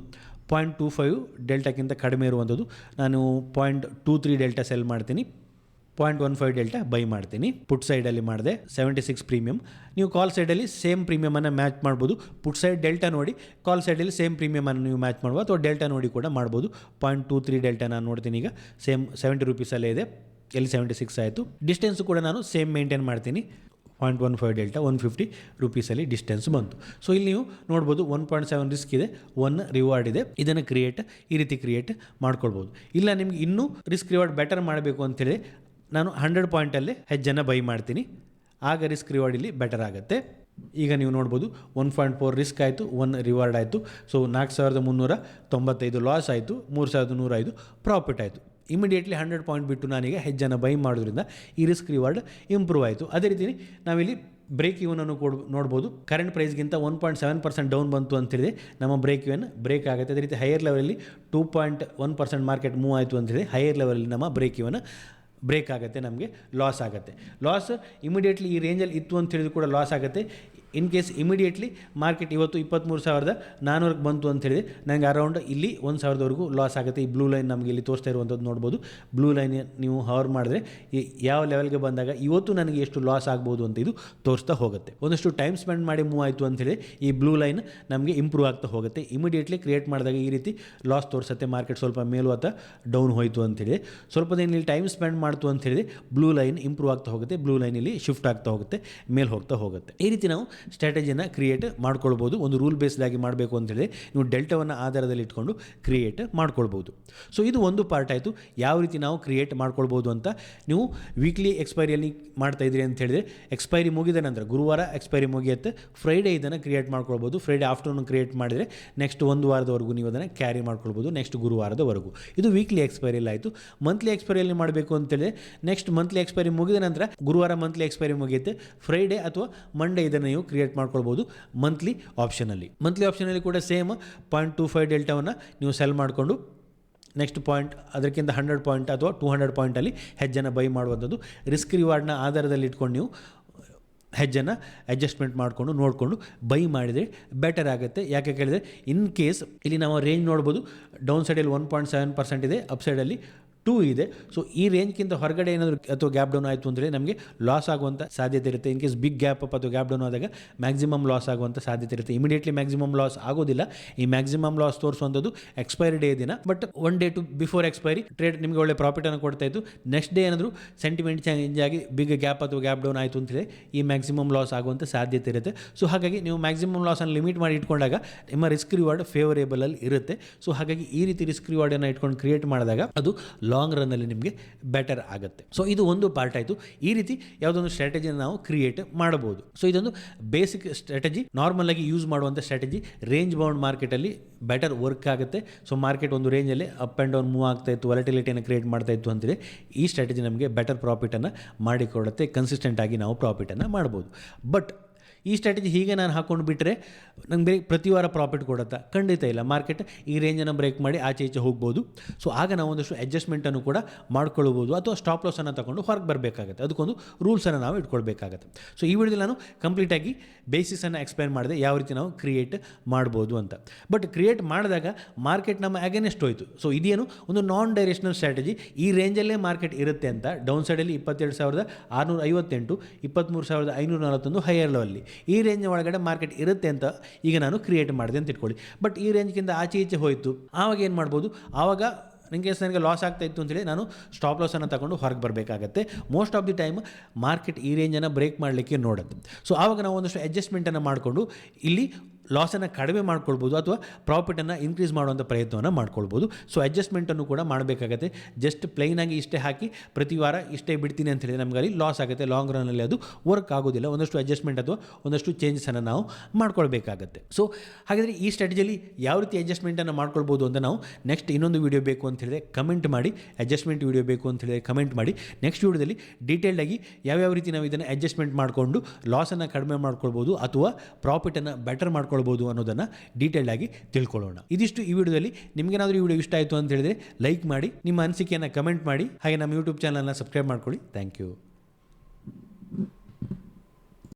ಪಾಯಿಂಟ್ ಟೂ ಫೈವ್ ಡೆಲ್ಟಾಕ್ಕಿಂತ ಕಡಿಮೆ ಇರುವಂಥದ್ದು. ನಾನು point two three delta sell ಮಾಡ್ತೀನಿ. Point one five delta buy ಮಾಡ್ತೀನಿ. ಪುಟ್ ಸೈಡಲ್ಲಿ ಮಾಡಿದೆ ಸೆವೆಂಟಿ ಸಿಕ್ಸ್ ಪ್ರೀಮಿಯಮ್ ನೀವು ಕಾಲ್ ಸೈಡಲ್ಲಿ ಸೇಮ್ ಪ್ರೀಮಿಯಮನ್ನು ಮ್ಯಾಚ್ ಮಾಡ್ಬೋದು. ಪುಟ್ ಸೈಡ್ ಡೆಲ್ಟಾ ನೋಡಿ ಕಾಲ್ ಸೈಡಲ್ಲಿ ಸೇಮ್ ಪ್ರೀಮಿಯಮನ್ನು ನೀವು ಮ್ಯಾಚ್ ಮಾಡ್ಬೋದು. ಅಥವಾ ಡೆಲ್ಟಾ ನೋಡಿ ಕೂಡ ಮಾಡ್ಬೋದು. ಪಾಯಿಂಟ್ ಟೂ ತ್ರೀ ಡೆಲ್ಟಾ ನಾನು ನೋಡ್ತೀನಿ ಈಗ. ಸೇಮ್ ಸೆವೆಂಟಿ ರುಪೀಸಲ್ಲೇ ಇದೆ. ಎಲ್ಲಿ ಸೆವೆಂಟಿ ಸಿಕ್ಸ್ ಆಯಿತು. ಡಿಸ್ಟೆನ್ಸ್ ಕೂಡ ನಾನು ಸೇಮ್ ಮೇಂಟೈನ್ ಮಾಡ್ತೀನಿ. Point one five delta one fifty ರುಪೀಸಲ್ಲಿ distance ಬಂತು. ಸೊ ಇಲ್ಲಿ ನೀವು ನೋಡ್ಬೋದು ಒನ್ ಪಾಯಿಂಟ್ ಸೆವೆನ್ ರಿಸ್ಕ್ ಇದೆ. ಒನ್ ರಿವಾರ್ಡ್ ಇದೆ. ಇದನ್ನು ಕ್ರಿಯೇಟ್ ಈ ರೀತಿ ಕ್ರಿಯೇಟ್ ಮಾಡ್ಕೊಳ್ಬೋದು. ಇಲ್ಲ, ನಿಮ್ಗೆ ಇನ್ನೂ ರಿಸ್ಕ್ ರಿವಾರ್ಡ್ ಬೆಟರ್ ಮಾಡಬೇಕು ಅಂತೇಳಿ ನಾನು ಹಂಡ್ರೆಡ್ ಪಾಯಿಂಟಲ್ಲಿ ಹೆಜ್ಜನ್ನು ಬೈ ಮಾಡ್ತೀನಿ. ಆಗ ರಿಸ್ಕ್ ರಿವಾರ್ಡ್ ಇಲ್ಲಿ ಬೆಟರ್ ಆಗುತ್ತೆ. ಈಗ ನೀವು ನೋಡ್ಬೋದು ಒನ್ ಪಾಯಿಂಟ್ ಫೋರ್ ರಿಸ್ಕ್ ಆಯಿತು, ಒನ್ ರಿವಾರ್ಡ್ ಆಯಿತು. ಸೊ ನಾಲ್ಕು ಸಾವಿರದ ಮುನ್ನೂರ ತೊಂಬತ್ತೈದು ಲಾಸ್ ಆಯಿತು, ಮೂರು ಸಾವಿರದ ನೂರೈದು ಪ್ರಾಫಿಟ್ ಆಯಿತು. ಇಮಿಡಿಯೇಟ್ಲಿ ಹಂಡ್ರೆಡ್ ಪಾಯಿಂಟ್ ಬಿಟ್ಟು ನಾನೀಗ ಹೆಜ್ಜನ್ನು ಬೈ ಮಾಡೋದ್ರಿಂದ ಈ ರಿಸ್ಕ್ ರಿವಾರ್ಡ್ ಇಂಪ್ರೂವ್ ಆಯಿತು. ಅದೇ ರೀತಿ ನಾವಿಲ್ಲಿ ಬ್ರೇಕ್ ಇವನನ್ನು ಕೊಡ್, ನೋಡ್ಬೋದು. Current ಪ್ರೈಸ್ಗಿಂತ one point seven percent down ಬಂತು ಅಂತೇಳಿದೆ ನಮ್ಮ ಬ್ರೇಕ್ ಇವನ್ ಬ್ರೇಕ್ ಆಗುತ್ತೆ. ಅದೇ ರೀತಿ ಹೈಯರ್ ಲೆವೆಲಲ್ಲಿ two point one percent market move ಆಯಿತು ಅಂತೇಳಿ ಹೈಯರ್ ಲೆವೆಲಲ್ಲಿ ನಮ್ಮ ಬ್ರೇಕ್ ಇವನ್ ಬ್ರೇಕ್ ಆಗುತ್ತೆ ನಮಗೆ ಲಾಸ್ ಆಗುತ್ತೆ. ಲಾಸ್ ಇಮಿಡಿಯೇಟ್ಲಿ ಈ ರೇಂಜಲ್ಲಿ ಇತ್ತು ಅಂತ ಹೇಳಿದ್ರು ಕೂಡ ಲಾಸ್ ಆಗುತ್ತೆ. ಇನ್ ಕೇಸ್ ಇಮಿಡಿಯೇಟ್ಲಿ ಮಾರ್ಕೆಟ್ ಇವತ್ತು ಇಪ್ಪತ್ತ್ಮೂರು ಸಾವಿರದ ನಾನ್ನೂರಕ್ಕೆ ಬಂತು ಅಂತ ಹೇಳಿದ್ರೆ ನನಗೆ ಅರೌಂಡ್ ಇಲ್ಲಿ ಒಂದು ಸಾವಿರದವರೆಗೂ ಲಾಸ್ ಆಗುತ್ತೆ. ಈ ಬ್ಲೂ ಲೈನ್ ನಮಗೆ ಇಲ್ಲಿ ತೋರಿಸ್ತಾ ಇರುವಂಥದ್ದು ನೋಡ್ಬೋದು. ಬ್ಲೂ ಲೈನ್ ನೀವು ಹವರ್ ಮಾಡಿದ್ರೆ ಯಾವ ಲೆವೆಲ್ಗೆ ಬಂದಾಗ ಇವತ್ತು ನನಗೆ ಎಷ್ಟು ಲಾಸ್ ಆಗ್ಬೋದು ಅಂತ ಇದು ತೋರಿಸ್ತಾ ಹೋಗುತ್ತೆ. ಒಂದಷ್ಟು ಟೈಮ್ ಸ್ಪೆಂಡ್ ಮಾಡಿ ಮೂವ್ ಆಯಿತು ಅಂತೇಳಿ ಈ ಬ್ಲೂ ಲೈನ್ ನಮಗೆ ಇಂಪ್ರೂವ್ ಆಗ್ತಾ ಹೋಗುತ್ತೆ. ಇಮಿಡಿಯೇಟ್ಲಿ ಕ್ರಿಯೇಟ್ ಮಾಡಿದಾಗ ಈ ರೀತಿ ಲಾಸ್ ತೋರಿಸುತ್ತೆ. ಮಾರ್ಕೆಟ್ ಸ್ವಲ್ಪ ಮೇಲೂ ಅಥವಾ ಡೌನ್ ಹೋಯಿತು ಅಂತೇಳಿ ಸ್ವಲ್ಪ ದಿನ ಇಲ್ಲಿ ಟೈಮ್ ಸ್ಪೆಂಡ್ ಮಾಡ್ತು ಅಂತ ಹೇಳಿದ್ರೆ ಬ್ಲೂ ಲೈನ್ ಇಂಪ್ರೂವ್ ಆಗ್ತಾ ಹೋಗುತ್ತೆ. ಬ್ಲೂ ಇಲ್ಲಿ ಶಿಫ್ಟ್ ಆಗ್ತಾ ಹೋಗುತ್ತೆ. ಮೇಲೆ ಹೋಗ್ತಾ ಹೋಗುತ್ತೆ. ಈ ರೀತಿ ನಾವು ಸ್ಟ್ರಾಟಜಿನ ಕ್ರಿಯೇಟ್ ಮಾಡ್ಕೊಳ್ಬೋದು, ಒಂದು ರೂಲ್ ಬೇಸ್ಡ್ ಆಗಿ ಮಾಡಬೇಕು ಅಂತೇಳಿ ನೀವು ಡೆಲ್ಟಾವನ್ನು ಆಧಾರದಲ್ಲಿ ಇಟ್ಕೊಂಡು ಕ್ರಿಯೇಟ್ ಮಾಡ್ಕೊಳ್ಬೋದು. ಸೊ ಇದು ಒಂದು ಪಾರ್ಟ್ ಆಯಿತು. ಯಾವ ರೀತಿ ನಾವು ಕ್ರಿಯೇಟ್ ಮಾಡ್ಕೊಳ್ಬೋದು ಅಂತ ನೀವು ವೀಕ್ಲಿ ಎಕ್ಸ್ಪೈರಿಯಲ್ಲಿ ಮಾಡ್ತಾ ಇದ್ರಿ ಅಂತ ಹೇಳಿದ್ರೆ ಎಕ್ಸ್ಪೈರಿ ಮುಗಿದ ನಂತರ, ಗುರುವಾರ ಎಕ್ಸ್ಪೈರಿ ಮುಗಿಯುತ್ತೆ ಫ್ರೈಡೇ ಇದನ್ನು ಕ್ರಿಯೇಟ್ ಮಾಡ್ಕೊಳ್ಬೋದು. ಫ್ರೈಡೇ ಆಫ್ಟರ್ನೂನ್ ಕ್ರಿಯೇಟ್ ಮಾಡಿದರೆ ನೆಕ್ಸ್ಟ್ ಒಂದು ವಾರದವರೆಗೂ ನೀವು ಅದನ್ನು ಕ್ಯಾರಿ ಮಾಡ್ಕೊಳ್ಬೋದು ನೆಕ್ಸ್ಟ್ ಗುರುವಾರದವರೆಗೂ. ಇದು ವೀಕ್ಲಿ ಎಕ್ಸ್ಪೈರಿಯಲ್ಲಿ ಆಯಿತು. ಮಂತ್ಲಿ ಎಕ್ಸ್ಪೈರಿಯಲ್ಲಿ ಮಾಡಬೇಕು ಅಂತೇಳಿದ್ರೆ ನೆಕ್ಸ್ಟ್ ಮಂತ್ಲಿ ಎಕ್ಸ್ಪೈರಿ ಮುಗಿದ ನಂತರ ಗುರುವಾರ ಮಂತ್ಲಿ ಎಕ್ಸ್ಪೈರಿ ಮುಗಿಯುತ್ತೆ. ಫ್ರೈಡೇ ಅಥವಾ ಮಂಡೇ ಇದನ್ನು ನೀವು ಕ್ರಿಯೇಟ್ ಮಾಡ್ಕೊಳ್ಬೋದು ಮಂತ್ಲಿ ಆಪ್ಷನಲ್ಲಿ ಮಂತ್ಲಿ ಆಪ್ಷನಲ್ಲಿ ಕೂಡ ಸೇಮ್ ಪಾಯಿಂಟ್ ಟು ಫೈವ್ ಡೆಲ್ಟಾವನ್ನು ನೀವು ಸೆಲ್ ಮಾಡಿಕೊಂಡು ನೆಕ್ಸ್ಟ್ ಪಾಯಿಂಟ್ ಅದಕ್ಕಿಂತ ಹಂಡ್ರೆಡ್ ಪಾಯಿಂಟ್ ಅಥವಾ ಟೂ ಹಂಡ್ರೆಡ್ ಪಾಯಿಂಟಲ್ಲಿ ಹೆಜ್ಜನ್ನು ಬೈ ಮಾಡುವಂಥದ್ದು. ರಿಸ್ಕ್ ರಿವಾರ್ಡ್ನ ಆಧಾರದಲ್ಲಿ ಇಟ್ಕೊಂಡು ನೀವು ಹೆಜ್ಜನ್ನು ಅಡ್ಜಸ್ಟ್ಮೆಂಟ್ ಮಾಡಿಕೊಂಡು ನೋಡಿಕೊಂಡು ಬೈ ಮಾಡಿದರೆ ಬೆಟರ್ ಆಗುತ್ತೆ. ಯಾಕೆ ಕೇಳಿದರೆ ಇನ್ ಕೇಸ್ ಇಲ್ಲಿ ನಾವು ರೇಂಜ್ ನೋಡ್ಬೋದು ಡೌನ್ ಸೈಡಲ್ಲಿ ಒನ್ ಪಾಯಿಂಟ್ ಸೆವೆನ್ ಪರ್ಸೆಂಟ್ ಇದೆ ಅಪ್ ಸೈಡಲ್ಲಿ ಟೂ ಇದೆ. ಸೊ ಈ ರೇಂಜ್ಗಿಂತ ಹೊರಗಡೆ ಏನಾದರೂ ಅಥವಾ ಗ್ಯಾಪ್ ಡೌನ್ ಆಯಿತು ಅಂದರೆ ನಮಗೆ ಲಾಸ್ ಆಗುವಂಥ ಸಾಧ್ಯತೆ ಇರುತ್ತೆ. In case big gap up ಅಥವಾ ಗ್ಯಾಪ್ ಡೌನ್ ಆದಾಗ ಮ್ಯಾಕ್ಸಿಮಮ್ ಲಾಸ್ ಆಗುವಂಥ ಸಾಧ್ಯತೆ ಇರುತ್ತೆ. ಇಮಿಡಿಯೇಟ್ಲಿ ಮ್ಯಾಕ್ಸಿಮಮ್ ಲಾಸ್ ಆಗೋದಿಲ್ಲ. ಈ ಮ್ಯಾಕ್ಸಿಮಮ್ ಲಾಸ್ ತೋರಿಸುವಂಥದ್ದು ಎಕ್ಸ್ಪೈರಿ ಡೇ ದಿನ. But one day to before expiry trade ನಿಮಗೆ ಒಳ್ಳೆ ಪ್ರಾಫಿಟನ್ನು ಕೊಡ್ತಾ ಇತ್ತು. ನೆಕ್ಸ್ಟ್ ಡೇ ಏನಾದರೂ ಸೆಂಟಿಮೆಂಟ್ ಚೇಂಜ್ ಆಗಿ ಬಿಗ್ ಗ್ಯಾಪ್ ಅಥವಾ ಗ್ಯಾಪ್ ಡೌನ್ ಆಯಿತು ಅಂತೇಳಿ ಈ ಮ್ಯಾಕ್ಸಿಮಮ್ ಲಾಸ್ ಆಗುವಂಥ ಸಾಧ್ಯತೆ ಇರುತ್ತೆ. ಸೊ ಹಾಗಾಗಿ ನೀವು ಮ್ಯಾಕ್ಸಿಮಮ್ ಲಾಸನ್ನು ಲಿಮಿಟ್ ಮಾಡಿ ಇಟ್ಕೊಂಡಾಗ ನಿಮ್ಮ ರಿಸ್ಕ್ ರಿವಾರ್ಡ್ ಫೇವರೇಬಲಲ್ಲಿ ಇರುತ್ತೆ. ಸೊ ಹಾಗಾಗಿ ಈ ರೀತಿ ರಿಸ್ಕ್ ರಿವಾರ್ಡನ್ನು ಇಟ್ಕೊಂಡು ಕ್ರಿಯೇಟ್ ಮಾಡಿದಾಗ ಅದು ಲಾಂಗ್ ರನ್ನಲ್ಲಿ ನಿಮಗೆ ಬೆಟರ್ ಆಗುತ್ತೆ. ಸೊ ಇದು ಒಂದು ಪಾರ್ಟ್ ಆಯಿತು. ಈ ರೀತಿ ಯಾವುದೊಂದು ಸ್ಟ್ರಾಟಜಿನ ನಾವು ಕ್ರಿಯೇಟ್ ಮಾಡಬಹುದು ಸೊ ಇದೊಂದು ಬೇಸಿಕ್ ಸ್ಟ್ರಾಟಜಿ ನಾರ್ಮಲ್ ಆಗಿ ಯೂಸ್ ಮಾಡುವಂಥ ಸ್ಟ್ರಾಟಜಿ ರೇಂಜ್ ಬೌಂಡ್ ಮಾರ್ಕೆಟಲ್ಲಿ ಬೆಟರ್ ವರ್ಕ್ ಆಗುತ್ತೆ. ಸೊ ಮಾರ್ಕೆಟ್ ಒಂದು ರೇಂಜಲ್ಲಿ ಅಪ್ ಆ್ಯಂಡ್ ಡೌನ್ ಮೂವ್ ಆಗ್ತಾ ಇತ್ತು ವಾಲಟಿಲಿಟಿಯನ್ನು ಕ್ರಿಯೇಟ್ ಮಾಡ್ತಾ ಇತ್ತು ಅಂತಿದೆ. ಈ ಸ್ಟ್ರಾಟಜಿ ನಮಗೆ ಬೆಟರ್ ಪ್ರಾಫಿಟನ್ನು ಮಾಡಿಕೊಡುತ್ತೆ ಕನ್ಸಿಸ್ಟೆಂಟ್ ಆಗಿ ನಾವು ಪ್ರಾಫಿಟನ್ನು ಮಾಡ್ಬೋದು. ಬಟ್ ಈ ಸ್ಟ್ರಾಟಜಿ ಹೀಗೆ ನಾನು ಹಾಕ್ಕೊಂಡು ಬಿಟ್ಟರೆ ನಂಗೆ ಬೇರೆ ಪ್ರತಿ ವಾರ ಪ್ರಾಫಿಟ್ ಕೊಡುತ್ತಾ? ಖಂಡಿತ ಇಲ್ಲ. ಮಾರ್ಕೆಟ್ ಈ ರೇಂಜನ್ನು ಬ್ರೇಕ್ ಮಾಡಿ ಆಚೆ ಈಚೆ ಹೋಗ್ಬೋದು. ಸೊ ಆಗ ನಾವು ಒಂದಷ್ಟು ಅಡ್ಜಸ್ಟ್ಮೆಂಟನ್ನು ಕೂಡ ಮಾಡ್ಕೊಳ್ಬೋದು ಅಥವಾ ಸ್ಟಾಪ್ ಲಾಸನ್ನು ತಗೊಂಡು ಹೊರಗೆ ಬರಬೇಕಾಗತ್ತೆ. ಅದಕ್ಕೊಂದು ರೂಲ್ಸನ್ನು ನಾವು ಇಟ್ಕೊಳ್ಬೇಕಾಗತ್ತೆ. ಸೊ ಈ ವಿಡಿಯೋದಲ್ಲಿ ನಾನು ಕಂಪ್ಲೀಟಾಗಿ ಬೇಸಿಸನ್ನು ಎಕ್ಸ್ಪ್ಲೈನ್ ಮಾಡಿದೆ ಯಾವ ರೀತಿ ನಾವು ಕ್ರಿಯೇಟ್ ಮಾಡ್ಬೋದು ಅಂತ. ಬಟ್ ಕ್ರಿಯೇಟ್ ಮಾಡಿದಾಗ ಮಾರ್ಕೆಟ್ ನಮ್ಮ ಅಗೇನೆಸ್ಟ್ ಹೋಯಿತು. ಸೊ ಇದೇನು ಒಂದು ನಾನ್ ಡೈರೆಕ್ಷನಲ್ ಸ್ಟ್ರಾಟಜಿ ಈ ರೇಂಜಲ್ಲೇ ಮಾರ್ಕೆಟ್ ಇರುತ್ತೆ ಅಂತ. ಡೌನ್ ಸೈಡಲ್ಲಿ ಇಪ್ಪತ್ತೆರಡು ಸಾವಿರದ ಆರುನೂರ ಐವತ್ತೆಂಟು ಇಪ್ಪತ್ತ್ಮೂರು ಸಾವಿರದ ಐನೂರ ನಲವತ್ತೊಂದು ಹೈಯರ್ ಲೆವೆಲ್ಲಿ ಈ ರೇಂಜ್ ಒಳಗಡೆ ಮಾರ್ಕೆಟ್ ಇರುತ್ತೆ ಅಂತ ಈಗ ನಾನು ಕ್ರಿಯೇಟ್ ಮಾಡಿದೆ ಅಂತ ಇಟ್ಕೊಳ್ಳಿ. ಬಟ್ ಈ ರೇಂಜ್ಗಿಂತ ಆಚೆ ಈಚೆ ಹೋಯಿತು. ಆವಾಗ ಏನು ಮಾಡ್ಬೋದು? ಆವಾಗ ನನಗೆ ನನಗೆ ಲಾಸ್ ಆಗ್ತಾ ಇತ್ತು ಅಂತೇಳಿ ನಾನು ಸ್ಟಾಪ್ ಲಾಸನ್ನು ತಗೊಂಡು ಹೊರಗೆ ಬರಬೇಕಾಗತ್ತೆ. Most of the time market ಈ ರೇಂಜನ್ನು ಬ್ರೇಕ್ ಮಾಡಲಿಕ್ಕೆ ನೋಡುತ್ತೆ. ಸೊ ಆವಾಗ ನಾವು ಒಂದಷ್ಟು ಅಡ್ಜಸ್ಟ್ಮೆಂಟನ್ನು ಮಾಡಿಕೊಂಡು ಇಲ್ಲಿ ಲಾಸನ್ನು ಕಡಿಮೆ ಮಾಡ್ಕೊಳ್ಬೋದು ಅಥವಾ ಪ್ರಾಫಿಟನ್ನು ಇನ್ಕ್ರೀಸ್ ಮಾಡುವಂಥ ಪ್ರಯತ್ನವನ್ನು ಮಾಡ್ಕೊಳ್ಬೋದು. ಸೊ ಅಡ್ಜಸ್ಟ್ಮೆಂಟನ್ನು ಕೂಡ ಮಾಡಬೇಕಾಗತ್ತೆ. ಜಸ್ಟ್ ಪ್ಲೈನಾಗಿ ಇಷ್ಟೇ ಹಾಕಿ ಪ್ರತಿ ವಾರ ಇಷ್ಟೇ ಬಿಡ್ತೀನಿ ಅಂತ ಹೇಳಿದ್ರೆ ನಮ್ಗೆ ಅಲ್ಲಿ ಲಾಸ್ ಆಗುತ್ತೆ ಲಾಂಗ್ ರನ್ನಲ್ಲಿ ಅದು ವರ್ಕ್ ಆಗೋದಿಲ್ಲ. ಒಂದಷ್ಟು ಅಡ್ಜಸ್ಟ್ಮೆಂಟ್ ಅಥವಾ ಒಂದಷ್ಟು ಚೇಂಜಸನ್ನು ನಾವು ಮಾಡ್ಕೊಳ್ಬೇಕಾಗತ್ತೆ. ಸೊ ಹಾಗಾದರೆ ಈ ಸ್ಟ್ರಾಟಜಿಯಲ್ಲಿ ಯಾವ ರೀತಿ ಅಡ್ಜಸ್ಟ್ಮೆಂಟನ್ನು ಮಾಡ್ಕೊಳ್ಬೋದು ಅಂತ ನಾವು ನೆಕ್ಸ್ಟ್ ಇನ್ನೊಂದು ವೀಡಿಯೋ ಬೇಕು ಅಂತ ಹೇಳಿದ್ರೆ ಕಮೆಂಟ್ ಮಾಡಿ ಅಡ್ಜಸ್ಟ್ಮೆಂಟ್ ವೀಡಿಯೋ ಬೇಕು ಅಂತ ಹೇಳಿದ್ರೆ ಕಮೆಂಟ್ ಮಾಡಿ. ನೆಕ್ಸ್ಟ್ ವೀಡಿಯೋದಲ್ಲಿ ಡೀಟೇಲ್ಡಾಗಿ ಯಾವ್ಯಾವ ರೀತಿ ನಾವು ಇದನ್ನು ಅಡ್ಜಸ್ಟ್ಮೆಂಟ್ ಮಾಡಿಕೊಂಡು ಲಾಸನ್ನು ಕಡಿಮೆ ಮಾಡ್ಕೊಳ್ಬೋದು ಅಥವಾ ಪ್ರಾಫಿಟನ್ನು ಬೆಟರ್ ಮಾಡ್ಕೊಳ್ಬೋದು ಅನ್ನೋದನ್ನು ಡೀಟೇಲ್ಡಾಗಿ ತಿಳ್ಕೊಳ್ಳೋಣ. ಇದಿಷ್ಟು ಈ ವಿಡಿಯೋದಲ್ಲಿ. ನಿಮಗೇನಾದರೂ ಈ ವಿಡಿಯೋ ಇಷ್ಟ ಆಯಿತು ಅಂತ ಹೇಳಿದ್ರೆ ಲೈಕ್ ಮಾಡಿ, ನಿಮ್ಮ ಅನಿಸಿಕೆಯನ್ನು ಕಮೆಂಟ್ ಮಾಡಿ, ಹಾಗೆ ನಮ್ಮ ಯೂಟ್ಯೂಬ್ ಚಾನಲ್ನ ಸಬ್ಸ್ಕ್ರೈಬ್ ಮಾಡ್ಕೊಳ್ಳಿ. Thank you